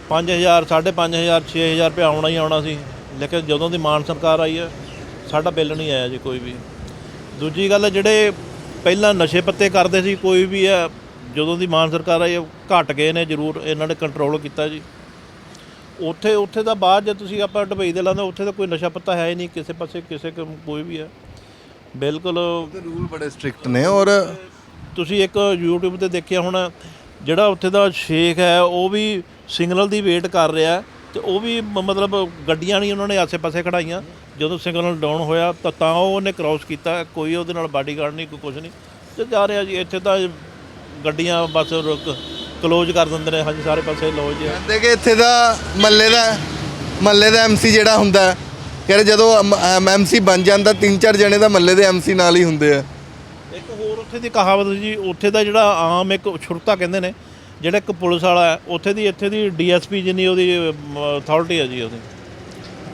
5000 5500 6000 ਰੁਪਏ ਆਉਣਾ ਹੀ ਆਉਣਾ ਸੀ ਲੇਕਿਨ ਜਦੋਂ ਦੀ ਮਾਨ ਸਰਕਾਰ ਆਈ ਹੈ ਸਾਡਾ ਬਿੱਲ ਨਹੀਂ ਆਇਆ ਜੀ ਕੋਈ ਵੀ। ਦੂਜੀ ਗੱਲ ਜਿਹੜੇ ਪਹਿਲਾਂ ਨਸ਼ੇ ਪੱਤੇ ਕਰਦੇ ਸੀ ਕੋਈ ਵੀ ਹੈ ਜਦੋਂ ਦੀ ਮਾਨ ਸਰਕਾਰ ਆਈ ਹੈ, ਘਟ ਗਏ ਨੇ ਜ਼ਰੂਰ ਇਹਨਾਂ ਨੇ ਕੰਟਰੋਲ ਕੀਤਾ ਜੀ। ਉੱਥੇ ਉੱਥੇ ਦਾ ਬਾਅਦ ਜੇ ਤੁਸੀਂ ਆਪਾਂ ਦੁਬਈ ਦੇ ਲਾਉਂਦੇ ਉੱਥੇ ਤਾਂ ਕੋਈ ਨਸ਼ਾ ਪੱਤਾ ਹੈ ਹੀ ਨਹੀਂ ਕਿਸੇ ਪਾਸੇ ਕਿਸੇ ਕੋਈ ਵੀ ਹੈ। ਬਿਲਕੁਲ ਰੂਲ ਬੜੇ ਸਟ੍ਰਿਕਟ ਨੇ ਔਰ ਤੁਸੀਂ ਇੱਕ YouTube ਤੇ ਦੇਖਿਆ ਹੋਣਾ ਜਿਹੜਾ ਉੱਥੇ ਦਾ ਸ਼ੇਖ ਹੈ ਉਹ ਵੀ ਸਿਗਨਲ ਦੀ ਵੇਟ ਕਰ ਰਿਹਾ ਤੇ ਉਹ ਵੀ ਮ- ਮਤਲਬ ਗੱਡੀਆਂ ਨਹੀਂ ਉਹਨਾਂ ਨੇ ਆਸੇ-ਪਾਸੇ ਖੜਾਈਆਂ। ਜਦੋਂ ਸਿਗਨਲ ਡਾਊਨ ਹੋਇਆ ਤਾਂ ਤਾਂ ਉਹ ਉਹਨੇ ਕ੍ਰਾਸ ਕੀਤਾ ਕੋਈ ਉਹਦੇ ਨਾਲ ਬਾਡੀਗਾਰਡ ਨਹੀਂ ਕੋਈ ਕੁਝ ਨਹੀਂ। ਤੇ ਜਾ ਰਿਹਾ ਜੀ ਇੱਥੇ ਤਾਂ ਗੱਡੀਆਂ ਬਸ ਕਲੋਜ਼ ਕਰ ਦਿੰਦੇ ਨੇ ਹਾਂਜੀ ਸਾਰੇ ਪਾਸੇ ਲੋ ਜੀ। ਕਹਿੰਦੇ ਕਿ ਇੱਥੇ ਦਾ ਮੱਲੇ ਦਾ ਮੱਲੇ ਦਾ ਐਮਸੀ ਜਿਹੜਾ ਹੁੰਦਾ ਕਹਿੰਦੇ ਜਦੋਂ ਐਮਸੀ ਬਣ ਜਾਂਦਾ ਤਿੰਨ ਚਾਰ ਜਣੇ ਦਾ ਮੱਲੇ ਦੇ ਐਮਸੀ ਨਾਲ ਹੀ ਹੁੰਦੇ ਆ। ਇੱਕ ਹੋਰ ਉੱਥੇ ਦੀ ਕਹਾਵਤ ਜੀ ਉੱਥੇ ਦਾ ਜਿਹੜਾ ਆਮ ਇੱਕ ਛੁਰਤਾ ਕਹਿੰਦੇ ਨੇ ਜਿਹੜਾ ਇੱਕ ਪੁਲਿਸ ਵਾਲਾ ਹੈ ਉੱਥੇ ਦੀ ਇੱਥੇ ਦੀ ਡੀਐਸਪੀ ਜਿੰਨੀ ਉਹਦੀ ਅਥਾਰਟੀ ਹੈ ਜੀ ਉਹਦੀ।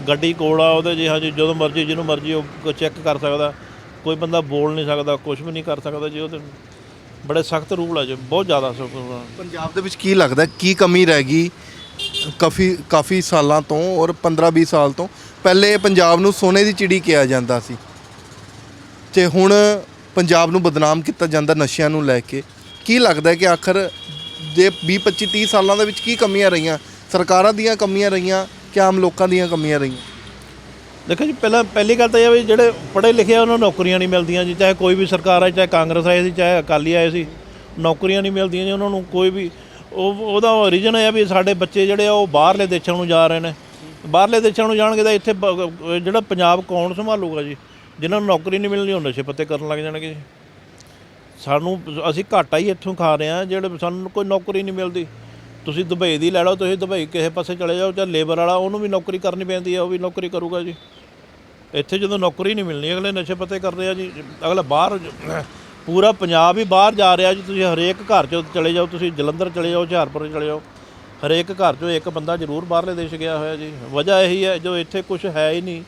ਗੱਡੀ ਕੋਲ ਆ ਉਹਦੇ ਜੀ ਹਾਂਜੀ ਜਦੋਂ ਮਰਜ਼ੀ ਜਿਹਨੂੰ ਮਰਜ਼ੀ ਉਹ ਚੈੱਕ ਕਰ ਸਕਦਾ। ਕੋਈ ਬੰਦਾ ਬੋਲ ਨਹੀਂ ਸਕਦਾ ਕੁਝ ਵੀ ਨਹੀਂ ਕਰ ਸਕਦਾ ਜੀ ਉਹਦੇ। ਬੜੇ ਸਖਤ ਰੂਲ ਆ ਜੀ, ਬਹੁਤ ਜ਼ਿਆਦਾ ਸਖਤ ਪੰਜਾਬ ਦੇ ਵਿੱਚ ਕੀ ਲੱਗਦਾ, ਕੀ ਕਮੀ ਰਹਿ ਗਈ ਕਾਫੀ ਕਾਫੀ ਸਾਲਾਂ ਤੋਂ ਔਰ 15-20 ਸਾਲ ਤੋਂ? ਪਹਿਲੇ ਪੰਜਾਬ ਨੂੰ ਸੋਨੇ ਦੀ ਚਿੜੀ ਕਿਹਾ ਜਾਂਦਾ ਸੀ। ਤੇ ਹੁਣ ਪੰਜਾਬ ਨੂੰ ਬਦਨਾਮ ਕੀਤਾ ਜਾਂਦਾ ਨਸ਼ਿਆਂ ਨੂੰ ਲੈ ਕੇ। ਕੀ ਲੱਗਦਾ ਕਿ ਆਖਰ ਜੇ 20 25 30 ਸਾਲਾਂ ਦੇ ਵਿੱਚ ਕੀ ਕਮੀਆਂ ਰਹੀਆਂ? ਸਰਕਾਰਾਂ ਦੀਆਂ ਕਮੀਆਂ ਰਹੀਆਂ ਕਿ ਆਮ ਲੋਕਾਂ ਦੀਆਂ ਕਮੀਆਂ ਰਹੀਆਂ? ਦੇਖੋ ਜੀ, ਪਹਿਲਾਂ ਪਹਿਲੀ ਗੱਲ ਤਾਂ ਇਹ ਆ ਵੀ ਜਿਹੜੇ ਪੜ੍ਹੇ ਲਿਖੇ ਆ, ਉਹਨਾਂ ਨੂੰ ਨੌਕਰੀਆਂ ਨਹੀਂ ਮਿਲਦੀਆਂ ਜੀ। ਚਾਹੇ ਕੋਈ ਵੀ ਸਰਕਾਰ ਆਏ, ਚਾਹੇ ਕਾਂਗਰਸ ਆਏ ਸੀ, ਚਾਹੇ ਅਕਾਲੀ ਆਏ ਸੀ, ਨੌਕਰੀਆਂ ਨਹੀਂ ਮਿਲਦੀਆਂ ਜੀ ਉਹਨਾਂ ਨੂੰ। ਕੋਈ ਵੀ ਉਹ ਉਹਦਾ ਰੀਜਨ ਇਹ ਆ ਵੀ ਸਾਡੇ ਬੱਚੇ ਜਿਹੜੇ ਆ, ਉਹ ਬਾਹਰਲੇ ਦੇਸ਼ਾਂ ਨੂੰ ਜਾ ਰਹੇ ਨੇ। ਬਾਹਰਲੇ ਦੇਸ਼ਾਂ ਨੂੰ ਜਾਣਗੇ ਤਾਂ ਇੱਥੇ ਬ- ਜਿਹੜਾ ਪੰਜਾਬ ਕੌਣ ਸੰਭਾਲੂਗਾ ਜੀ? ਜਿਨ੍ਹਾਂ ਨੂੰ ਨੌਕਰੀ ਨਹੀਂ ਮਿਲਣੀ, ਉਹ ਨਸ਼ੇ ਪੱਤੇ ਕਰਨ ਲੱਗ ਜਾਣਗੇ ਜੀ। ਸਾਨੂੰ ਅਸੀਂ ਘਾਟਾ ਹੀ ਇੱਥੋਂ ਖਾ ਰਹੇ ਆ ਜਿਹੜੇ ਸਾਨੂੰ ਕੋਈ ਨੌਕਰੀ ਨਹੀਂ ਮਿਲਦੀ। ਤੁਸੀਂ ਦੁਬਈ ਦੀ ਲੈ ਲਓ, ਤੁਸੀਂ ਦੁਬਈ ਕਿਸੇ ਪਾਸੇ ਚਲੇ ਜਾਓ ਜਾਂ ਲੇਬਰ ਵਾਲਾ, ਉਹਨੂੰ ਵੀ ਨੌਕਰੀ ਕਰਨੀ ਪੈਂਦੀ ਹੈ ਉਹ ਵੀ ਨੌਕਰੀ ਕਰੂਗਾ ਜੀ। ਇੱਥੇ ਜਦੋਂ ਨੌਕਰੀ ਨਹੀਂ ਮਿਲਣੀ, ਅਗਲੇ ਨਸ਼ੇ ਪੱਤੇ ਕਰਦੇ ਆ ਜੀ, ਅਗਲਾ ਬਾਹਰ ਪੂਰਾ ਪੰਜਾਬ ਹੀ ਬਾਹਰ ਜਾ ਰਿਹਾ ਜੀ, ਤੁਸੀਂ ਹਰੇਕ ਘਰ 'ਚ ਚਲੇ ਜਾਓ, ਤੁਸੀਂ ਜਲੰਧਰ ਚਲੇ ਜਾਓ, ਹੁਸ਼ਿਆਰਪੁਰ ਚਲੇ ਜਾਓ, ਹਰੇਕ ਘਰ 'ਚੋਂ ਇੱਕ ਬੰਦਾ ਜ਼ਰੂਰ ਬਾਹਰਲੇ ਦੇਸ਼ ਗਿਆ ਹੋਇਆ ਜੀ। ਵਜ੍ਹਾ ਇਹੀ ਹੈ, ਜੋ ਇੱਥੇ ਕੁਝ ਹੈ ਹੀ ਨਹੀਂ,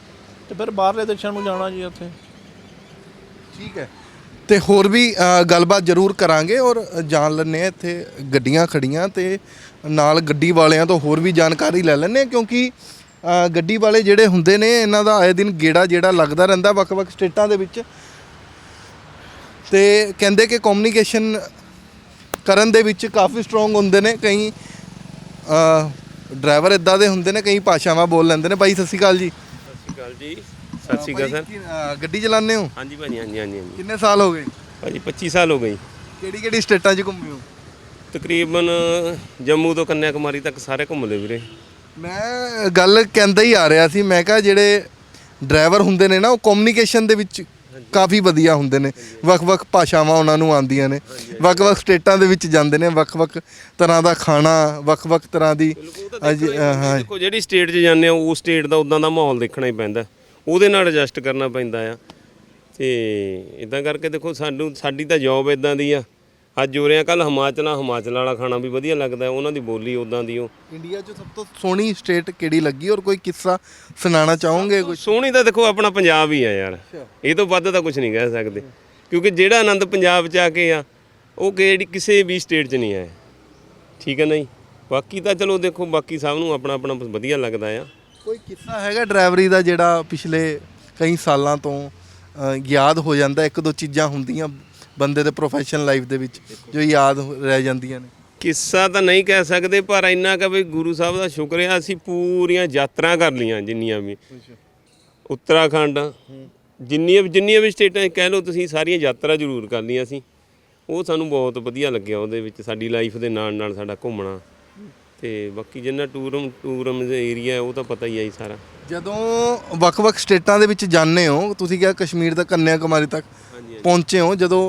ਤੇ ਫਿਰ ਬਾਹਰਲੇ ਦੇਸ਼ਾਂ ਨੂੰ ਜਾਣਾ ਜੀ ਉੱਥੇ। ਠੀਕ ਹੈ। ਤੇ ਹੋਰ ਵੀ ਗੱਲਬਾਤ ਜ਼ਰੂਰ ਕਰਾਂਗੇ ਔਰ ਜਾਣ ਲੈਂਦੇ ਹਾਂ ਇੱਥੇ ਗੱਡੀਆਂ ਖੜੀਆਂ ਤੇ ਨਾਲ ਗੱਡੀ ਵਾਲਿਆਂ ਤੋਂ ਹੋਰ ਵੀ ਜਾਣਕਾਰੀ ਲੈ ਲੈਂਦੇ ਕਿਉਂਕਿ ਗੱਡੀ ਵਾਲੇ ਜਿਹੜੇ ਹੁੰਦੇ ਨੇ, ਇਹਨਾਂ ਦਾ ਆਏ ਦਿਨ ਗੇੜਾ ਜਿਹੜਾ ਲੱਗਦਾ ਰਹਿੰਦਾ ਵੱਖ-ਵੱਖ ਸਟੇਟਾਂ ਦੇ ਵਿੱਚ। ਤੇ ਕਹਿੰਦੇ ਕਿ ਕਮਿਊਨੀਕੇਸ਼ਨ ਕਰਨ ਦੇ ਵਿੱਚ ਕਾਫੀ ਸਟਰੋਂਗ ਹੁੰਦੇ ਨੇ, ਕਈ ਡਰਾਈਵਰ ਇਦਾਂ ਦੇ ਹੁੰਦੇ ਨੇ, ਕਈ ਭਾਸ਼ਾਵਾਂ ਬੋਲ ਲੈਂਦੇ ਨੇ। ਬਾਈ ਸਤਿ ਸ਼੍ਰੀ ਅਕਾਲ ਜੀ। ਸਤਿ ਸ਼੍ਰੀ ਅਕਾਲ ਜੀ। ਸਤਿ ਸ਼੍ਰੀ ਅਕਾਲ ਸਰ। ਗੱਡੀ ਚਲਾਉਂਦੇ ਹੋ? ਹਾਂਜੀ ਭਾਜੀ ਹਾਂਜੀ ਹਾਂਜੀ ਹਾਂਜੀ। ਕਿੰਨੇ ਸਾਲ ਹੋ ਗਏ? ਭਾਜੀ 25 ਸਾਲ ਹੋ ਗਏ ਕਿਹੜੀ ਕਿਹੜੀ ਸਟੇਟਾਂ 'ਚ ਘੁੰਮੇ ਹੋ? ਤਕਰੀਬਨ ਜੰਮੂ ਤੋਂ ਕੰਨਿਆ ਕੁਮਾਰੀ ਤੱਕ ਸਾਰੇ ਘੁੰਮ ਲਏ ਵੀਰੇ। ਮੈਂ ਗੱਲ ਕਹਿੰਦਾ ਹੀ ਆ ਰਿਹਾ ਸੀ। ਮੈਂ ਕਿਹਾ ਜਿਹੜੇ ਡਰਾਈਵਰ ਹੁੰਦੇ ਨੇ ਨਾ ਉਹ ਕਮਿਊਨੀਕੇਸ਼ਨ ਦੇ ਵਿੱਚ ਕਾਫੀ ਵਧੀਆ ਹੁੰਦੇ ਨੇ। ਵੱਖ-ਵੱਖ ਭਾਸ਼ਾਵਾਂ ਉਹਨਾਂ ਨੂੰ ਆਉਂਦੀਆਂ ਨੇ। ਵੱਖ-ਵੱਖ ਸਟੇਟਾਂ ਦੇ ਵਿੱਚ ਜਾਂਦੇ ਨੇ। ਵੱਖ-ਵੱਖ ਤਰ੍ਹਾਂ ਦਾ ਖਾਣਾ ਵੱਖ-ਵੱਖ ਤਰ੍ਹਾਂ ਦੀ ਦੇਖੋ ਜਿਹੜੀ ਸਟੇਟ 'ਚ ਜਾਂਦੇ ਆ ਉਹ ਸਟੇਟ ਦਾ ਉਦਾਂ ਦਾ ਮਾਹੌਲ ਦੇਖਣਾ ਹੀ ਪੈਂਦਾ। ਉਹਦੇ ਨਾਲ ਐਡਜਸਟ ਕਰਨਾ ਪੈਂਦਾ ਆ। ਤੇ ਇਦਾਂ ਕਰਕੇ ਦੇਖੋ ਸਾਨੂੰ ਸਾਡੀ ਤਾਂ ਜੌਬ ਇਦਾਂ ਦੀ ਆ। ਅੱਜ ਹੋ ਰਿਹਾ ਕੱਲ ਹਿਮਾਚਲ ਹਿਮਾਚਲ ਵਾਲਾ ਖਾਣਾ ਵੀ ਵਧੀਆ ਲੱਗਦਾ ਉਹਨਾਂ ਦੀ ਬੋਲੀ ਉਦਾਂ ਦੀ ਉਹ ਇੰਡੀਆ 'ਚ ਸਭ ਤੋਂ ਸੋਹਣੀ ਸਟੇਟ ਕਿਹੜੀ ਲੱਗੀ ਔਰ ਕੋਈ ਕਿੱਸਾ ਸੁਣਾਉਣਾ ਚਾਹੋਗੇ ਕੁਝ ਸੋਹਣੀ ਤਾਂ ਦੇਖੋ ਆਪਣਾ ਪੰਜਾਬ ਹੀ ਆ ਯਾਰ। ਇਹ ਤੋਂ ਵੱਧ ਤਾਂ ਕੁਝ ਨਹੀਂ ਕਹਿ ਸਕਦੇ। ਕਿਉਂਕਿ ਜਿਹੜਾ ਆਨੰਦ ਪੰਜਾਬ 'ਚ ਆ ਕੇ ਆ ਉਹ ਕਿਹੜੀ ਕਿਸੇ ਵੀ ਸਟੇਟ 'ਚ ਨਹੀਂ ਆਇਆ। ਠੀਕ ਹੈ ਨਾ ਜੀ? ਬਾਕੀ ਤਾਂ ਚਲੋ ਦੇਖੋ ਬਾਕੀ ਸਭ ਨੂੰ ਆਪਣਾ ਆਪਣਾ ਵਧੀਆ ਲੱਗਦਾ ਆ। ਕੋਈ ਕਿੱਸਾ ਹੈਗਾ ਡਰਾਈਵਰੀ ਦਾ ਜਿਹੜਾ ਪਿਛਲੇ ਕਈ ਸਾਲਾਂ ਤੋਂ ਅ, ਯਾਦ ਹੋ ਜਾਂਦਾ ਇੱਕ ਦੋ ਚੀਜ਼ਾਂ ਹੁੰਦੀਆਂ ਬੰਦੇ ਦੇ ਪ੍ਰੋਫੈਸ਼ਨਲ ਲਾਈਫ ਦੇ ਵਿੱਚ ਜੋ ਯਾਦ ਹੋ- ਰਹਿ ਜਾਂਦੀਆਂ ਨੇ। ਕਿੱਸਾ ਤਾਂ ਨਹੀਂ ਕਹਿ ਸਕਦੇ ਪਰ ਇੰਨਾ ਕਿ ਵੀ ਗੁਰੂ ਸਾਹਿਬ ਦਾ ਸ਼ੁਕਰ ਹੈ ਅਸੀਂ ਪੂਰੀਆਂ ਯਾਤਰਾ ਕਰ ਲੀਆਂ ਜਿੰਨੀਆਂ ਵੀ। ਉੱਤਰਾਖੰਡ ਜਿੰਨੀਆਂ ਵੀ ਜਿੰਨੀਆਂ ਵੀ ਸਟੇਟਾਂ 'ਚ ਕਹਿ ਲਓ ਤੁਸੀਂ ਸਾਰੀਆਂ ਯਾਤਰਾ ਜ਼ਰੂਰ ਕਰ ਲੀਆਂ ਸੀ। ਉਹ ਸਾਨੂੰ ਬਹੁਤ ਵਧੀਆ ਲੱਗਿਆ ਉਹਦੇ ਵਿੱਚ ਸਾਡੀ ਲਾਈਫ ਦੇ ਨਾਲ ਨਾਲ ਸਾਡਾ ਘੁੰਮਣਾ। ਤੇ ਬਾਕੀ ਜਿੰਨਾ ਟੂਰਮ ਟੂਰਮ ਏਰੀਆ ਉਹ ਤਾਂ ਪਤਾ ਹੀ ਹੈ ਜੀ ਸਾਰਾ। ਜਦੋਂ ਵੱਖ-ਵੱਖ ਸਟੇਟਾਂ ਦੇ ਵਿੱਚ ਜਾਂਦੇ ਹੋ ਤੁਸੀਂ ਕਿਹਾ ਕਸ਼ਮੀਰ ਤੋਂ ਕੰਨਿਆ ਕੁਮਾਰੀ ਤੱਕ ਪਹੁੰਚੇ ਹੋ ਜਦੋਂ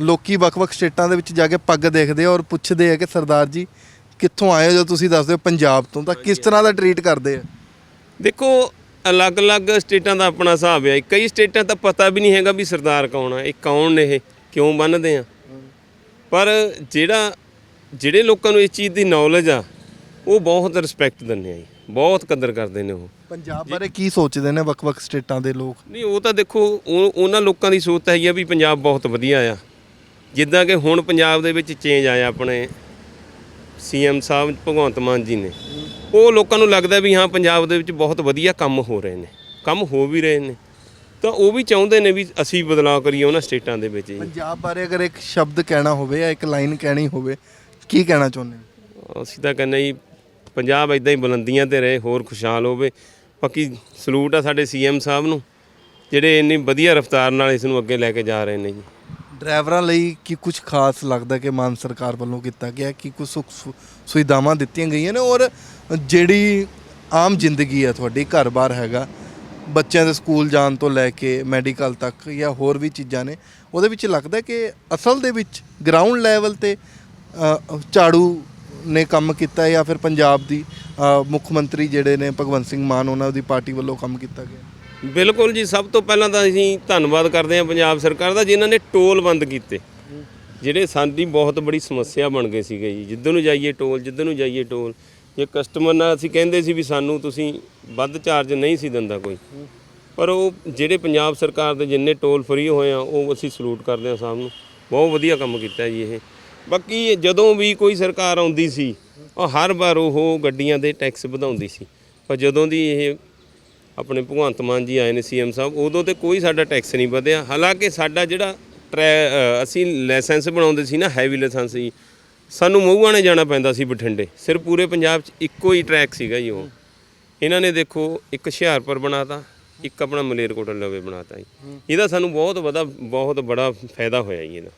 ਲੋਕੀ ਵੱਖ-ਵੱਖ ਸਟੇਟਾਂ ਦੇ ਵਿੱਚ ਜਾ ਕੇ ਪੱਗ ਦੇਖਦੇ ਆ ਔਰ ਪੁੱਛਦੇ ਆ ਕਿ ਸਰਦਾਰ ਜੀ ਕਿੱਥੋਂ ਆਏ ਹੋ? ਜਦੋਂ ਤੁਸੀਂ ਦੱਸਦੇ ਹੋ ਪੰਜਾਬ ਤੋਂ ਤਾਂ ਕਿਸ ਤਰ੍ਹਾਂ ਦਾ ਟਰੀਟ ਕਰਦੇ ਆ? ਦੇਖੋ ਅਲੱਗ-ਅਲੱਗ ਸਟੇਟਾਂ ਦਾ ਆਪਣਾ ਹਿਸਾਬ ਹੈ। ਕਈ ਸਟੇਟਾਂ ਤਾਂ ਪਤਾ ਵੀ ਨਹੀਂ ਹੈਗਾ ਵੀ ਸਰਦਾਰ ਕੌਣ ਆ ਇਹ ਕੌਣ ਨੇ ਇਹ ਕਿਉਂ ਬੰਨਦੇ ਆ। ਪਰ ਜਿਹੜਾ ਜਿਹੜੇ ਲੋਕਾਂ ਨੂੰ ਇਸ ਚੀਜ਼ ਦੀ ਨੌਲੇਜ ਆ ਉਹ ਬਹੁਤ ਰਿਸਪੈਕਟ ਦਿੰਦੇ ਆ ਜੀ ਬਹੁਤ ਕਦਰ ਕਰਦੇ ਨੇ ਉਹ। ਪੰਜਾਬ ਬਾਰੇ ਕੀ ਸੋਚਦੇ ਨੇ ਵੱਖ-ਵੱਖ ਸਟੇਟਾਂ ਦੇ ਲੋਕ? ਨਹੀਂ ਉਹ ਤਾਂ ਦੇਖੋ ਉਹ- ਉਹਨਾਂ ਲੋਕਾਂ ਦੀ ਸੋਚ ਤਾਂ ਹੈਗੀ ਆ ਵੀ ਪੰਜਾਬ ਬਹੁਤ ਵਧੀਆ ਆ। ਜਿੱਦਾਂ ਕਿ ਹੁਣ ਪੰਜਾਬ ਦੇ ਵਿੱਚ ਚੇਂਜ ਆਇਆ ਆਪਣੇ ਸੀਐਮ ਸਾਹਿਬ ਭਗਵੰਤ ਮਾਨ ਜੀ ਨੇ। ਉਹ ਲੋਕਾਂ ਨੂੰ ਲੱਗਦਾ ਵੀ ਹਾਂ ਪੰਜਾਬ ਦੇ ਵਿੱਚ ਬਹੁਤ ਵਧੀਆ ਕੰਮ ਹੋ ਰਹੇ ਨੇ ਕੰਮ ਹੋ ਵੀ ਰਹੇ ਨੇ। ਤਾਂ ਉਹ ਵੀ ਚਾਹੁੰਦੇ ਨੇ ਵੀ ਅਸੀਂ ਬਦਲਾਅ ਕਰੀਏ ਉਹਨਾਂ ਸਟੇਟਾਂ ਦੇ ਵਿੱਚ ਜੀ। ਪੰਜਾਬ ਬਾਰੇ ਅਗਰ ਇੱਕ ਸ਼ਬਦ ਕਹਿਣਾ ਹੋਵੇ ਜਾਂ ਇੱਕ ਲਾਈਨ ਕਹਿਣੀ ਹੋਵੇ ਕੀ ਕਹਿਣਾ ਚਾਹੁੰਦੇ ਹੋ? ਅਸੀਂ ਤਾਂ ਕਹਿੰਦੇ ਜੀ ਪੰਜਾਬ ਇਦਾਂ ਹੀ ਬੁਲੰਦੀਆਂ ਤੇ ਰਹੇ, ਹੋਰ ਖੁਸ਼ਹਾਲ ਹੋਵੇ। ਬਾਕੀ ਸਲੂਟ ਆ ਸਾਡੇ ਸੀਐਮ ਸਾਹਿਬ ਨੂੰ, ਜਿਹੜੇ ਇੰਨੀ ਵਧੀਆ ਰਫ਼ਤਾਰ ਨਾਲ ਇਸ ਨੂੰ ਅੱਗੇ ਲੈ ਕੇ ਜਾ ਰਹੇ ਨੇ ਜੀ। ਡਰਾਈਵਰਾਂ ਲਈ ਕੀ ਕੁਝ ਖਾਸ ਲੱਗਦਾ ਕਿ ਮਾਨ ਸਰਕਾਰ ਵੱਲੋਂ ਕੀਤਾ ਗਿਆ? ਕੀ ਕੁਝ ਸੁੱਖ ਸੁਵਿਧਾਵਾਂ ਦਿੱਤੀਆਂ ਗਈਆਂ ਨੇ? ਔਰ ਜਿਹੜੀ ਆਮ ਜ਼ਿੰਦਗੀ ਹੈ ਤੁਹਾਡੀ ਘਰ-ਬਾਰ ਹੈਗਾ, ਬੱਚਿਆਂ ਦੇ ਸਕੂਲ ਜਾਣ ਤੋਂ ਲੈ ਕੇ ਮੈਡੀਕਲ ਤੱਕ ਜਾਂ ਹੋਰ ਵੀ ਚੀਜ਼ਾਂ ਨੇ, ਉਹਦੇ ਵਿੱਚ ਲੱਗਦਾ ਕਿ ਅਸਲ ਦੇ ਵਿੱਚ ਗਰਾਊਂਡ ਲੈਵਲ ਤੇ ਝਾੜੂ ਨੇ ਕੰਮ ਕੀਤਾ ਜਾਂ ਫਿਰ ਪੰਜਾਬ ਦੀ ਮੁੱਖ ਮੰਤਰੀ ਜਿਹੜੇ ਨੇ ਭਗਵੰਤ ਸਿੰਘ ਮਾਨ, ਉਹਨਾਂ ਦੀ ਪਾਰਟੀ ਵੱਲੋਂ ਕੰਮ ਕੀਤਾ ਗਿਆ? ਬਿਲਕੁਲ ਜੀ, ਸਭ ਤੋਂ ਪਹਿਲਾਂ ਤਾਂ ਅਸੀਂ ਧੰਨਵਾਦ ਕਰਦੇ ਹਾਂ ਪੰਜਾਬ ਸਰਕਾਰ ਦਾ, ਜਿਨ੍ਹਾਂ ਨੇ ਟੋਲ ਬੰਦ ਕੀਤੇ। ਜਿਹੜੇ ਸਾਡੀ ਬਹੁਤ ਬੜੀ ਸਮੱਸਿਆ ਬਣ ਗਏ ਸੀਗੇ ਜੀ, ਜਿੱਧਰ ਨੂੰ ਜਾਈਏ ਟੋਲ, ਜਿੱਧਰ ਨੂੰ ਜਾਈਏ ਟੋਲ। ਜੇ ਕਸਟਮਰ ਨਾਲ ਅਸੀਂ ਕਹਿੰਦੇ ਸੀ ਵੀ ਸਾਨੂੰ ਤੁਸੀਂ ਵੱਧ ਚਾਰਜ ਨਹੀਂ ਸੀ ਦਿੰਦਾ ਕੋਈ। ਪਰ ਉਹ ਜਿਹੜੇ ਪੰਜਾਬ ਸਰਕਾਰ ਦੇ ਜਿੰਨੇ ਟੋਲ ਫਰੀ ਹੋਏ ਆ, ਉਹ ਅਸੀਂ ਸਲੂਟ ਕਰਦੇ ਹਾਂ ਸਭ ਨੂੰ ਬਹੁਤ ਵਧੀਆ ਕੰਮ ਕੀਤਾ ਜੀ ਇਹ। ਬਾਕੀ ਜਦੋਂ ਵੀ ਕੋਈ ਸਰਕਾਰ ਆਉਂਦੀ ਸੀ, ਉਹ ਹਰ ਵਾਰ ਉਹ ਗੱਡੀਆਂ ਦੇ ਟੈਕਸ ਵਧਾਉਂਦੀ ਸੀ। ਪਰ ਜਦੋਂ ਦੀ ਇਹ ਆਪਣੇ ਭਗਵੰਤ ਮਾਨ ਜੀ ਆਏ ਨੇ ਸੀਐਮ ਸਾਹਿਬ, ਉਦੋਂ ਤੇ ਕੋਈ ਸਾਡਾ ਟੈਕਸ ਨਹੀਂ ਵਧਿਆ। ਹਾਲਾਂਕਿ ਸਾਡਾ ਜਿਹੜਾ ਟਰੈ- ਅਸੀਂ ਲਾਇਸੈਂਸ ਬਣਾਉਂਦੇ ਸੀ ਨਾ ਹੈਵੀ ਲਾਇਸੈਂਸ ਸੀ ਸਾਨੂੰ ਮਹੂਆਣੇ ਜਾਣਾ ਪੈਂਦਾ ਸੀ ਬਠਿੰਡੇ। ਸਿਰ ਪੂਰੇ ਪੰਜਾਬ 'ਚ ਇੱਕੋ ਹੀ ਟਰੈਕ ਸੀਗਾ ਜੀ ਉਹ। ਇਹਨਾਂ ਨੇ ਦੇਖੋ, ਇੱਕ ਹੁਸ਼ਿਆਰਪੁਰ ਬਣਾਤਾ, ਇੱਕ ਆਪਣਾ ਮਲੇਰਕੋਟਲਾ ਲਵੇ ਬਣਾਤਾ ਜੀ। ਇਹਦਾ ਸਾਨੂੰ ਬਹੁਤ ਵਧਾ, ਬਹੁਤ ਬੜਾ ਫਾਇਦਾ ਹੋਇਆ ਜੀ ਇਹਦਾ।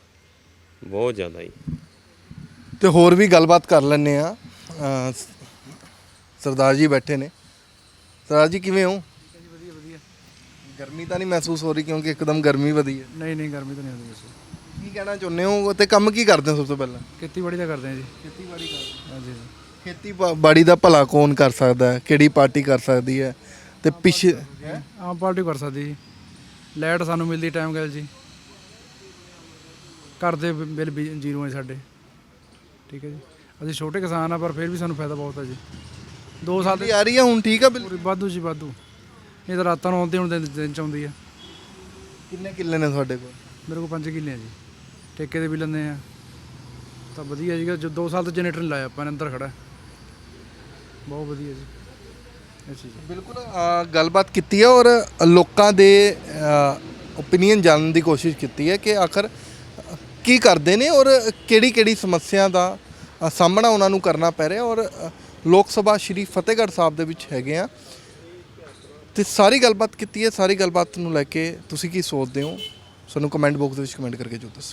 ਬਹੁਤ ਜ਼ਿਆਦਾ ਜੀ। ਤੇ ਹੋਰ ਵੀ ਗੱਲਬਾਤ ਕਰ ਲੈਣੇ ਆ ਸਰਦਾਰ ਜੀ ਬੈਠੇ ਨੇ। ਸਰਦਾਰ ਜੀ ਕਿਵੇਂ ਹੋ? ਵਧੀਆ ਵਧੀਆ ਗਰਮੀ ਤਾਂ ਨਹੀਂ ਮਹਿਸੂਸ ਹੋ ਰਹੀ ਕਿਉਂਕਿ ਇੱਕਦਮ ਗਰਮੀ ਵਧੀ ਹੈ। ਨਹੀਂ ਨਹੀਂ ਗਰਮੀ ਤਾਂ ਨਹੀਂ ਆਉਂਦੀ ਵੈਸੇ। ਕੀ ਕਹਿਣਾ ਚਾਹੁੰਦੇ ਹੋ? ਤੇ ਕੰਮ ਕੀ ਕਰਦੇ ਹੋ ਸਭ ਤੋਂ ਪਹਿਲਾਂ? ਖੇਤੀਬਾੜੀ ਦਾ ਕਰਦੇ ਹਾਂ ਜੀ। ਖੇਤੀਬਾੜੀ ਕਰਦੇ ਹਾਂਜੀ ਜੀ ਖੇਤੀਬਾੜੀ ਦਾ ਭਲਾ ਕੌਣ ਕਰ ਸਕਦਾ ਹੈ? ਕਿਹੜੀ ਪਾਰਟੀ ਕਰ ਸਕਦੀ ਹੈ? ਤੇ ਪਿਛ ਆਮ ਪਾਰਟੀ ਕਰ ਸਕਦੀ ਜੀ। ਲਾਈਟ ਸਾਨੂੰ ਮਿਲਦੀ ਟਾਈਮ ਗੱਲ ਜੀ। ਘਰ ਦੇ ਬਿੱਲ ਵੀ ਜ਼ੀਰੋ ਹੈ ਸਾਡੇ। ਠੀਕ ਹੈ ਜੀ। ਅਸੀਂ ਛੋਟੇ ਕਿਸਾਨ ਆ ਪਰ ਫਿਰ ਵੀ ਸਾਨੂੰ ਫਾਇਦਾ ਬਹੁਤ ਹੈ ਜੀ। 2 ਸਾਲ ਦੇ ਆ ਰਹੀ ਹੈ ਹੁਣ ਠੀਕ ਆ ਬਿੱਲ? ਪੂਰੀ ਵਾਧੂ ਜੀ ਵਾਧੂ। ਇਹ ਤਾਂ ਰਾਤਾਂ ਨੂੰ ਆਉਂਦੀ ਹੁਣ ਦਿਨ ਦਿਨ ਚ ਆਉਂਦੀ ਆ। ਕਿੰਨੇ ਕਿੱਲੇ ਨੇ ਤੁਹਾਡੇ ਕੋਲ? ਮੇਰੇ ਕੋਲ 5 ਕਿੱਲੇ ਆ ਜੀ। ਠੇਕੇ ਦੇ ਵੀ ਲੈਂਦੇ ਆ। ਤਾਂ ਵਧੀਆ ਜੀ ਜੋ 2 ਸਾਲ ਤੋਂ ਜਨਰੇਟਰ ਨਹੀਂ ਲਾਇਆ ਆਪਾਂ ਨੇ ਅੰਦਰ ਖੜਾ। ਬਹੁਤ ਵਧੀਆ ਜੀ। ਅੱਛਾ ਜੀ ਬਿਲਕੁਲ ਗੱਲਬਾਤ ਕੀਤੀ ਹੈ ਔਰ ਲੋਕਾਂ ਦੇ ਓਪੀਨੀਅਨ ਜਾਣਨ ਦੀ ਕੋਸ਼ਿਸ਼ ਕੀਤੀ ਹੈ ਕਿ ਆਖਰ ਕੀ ਕਰਦੇ ਨੇ ਔਰ ਕਿਹੜੀ ਕਿਹੜੀ ਸਮੱਸਿਆ ਦਾ ਅ, ਸਾਹਮਣਾ ਉਹਨਾਂ ਨੂੰ ਕਰਨਾ ਪੈ ਰਿਹਾ? ਔਰ ਅ, ਲੋਕ ਸਭਾ ਸ਼੍ਰੀ ਫਤਿਹਗੜ੍ਹ ਸਾਹਿਬ ਦੇ ਵਿੱਚ ਹੈਗੇ ਆ। ਤੇ ਸਾਰੀ ਗੱਲਬਾਤ ਕੀਤੀ ਹੈ ਸਾਰੀ ਗੱਲਬਾਤ ਨੂੰ ਲੈ ਕੇ ਤੁਸੀਂ ਕੀ ਸੋਚਦੇ ਹੋ? ਸਾਨੂੰ ਕਮੈਂਟ ਬਾਕਸ ਦੇ ਵਿੱਚ ਕਮੈਂਟ ਕਰਕੇ ਜ਼ਰੂਰ ਦੱਸੋ।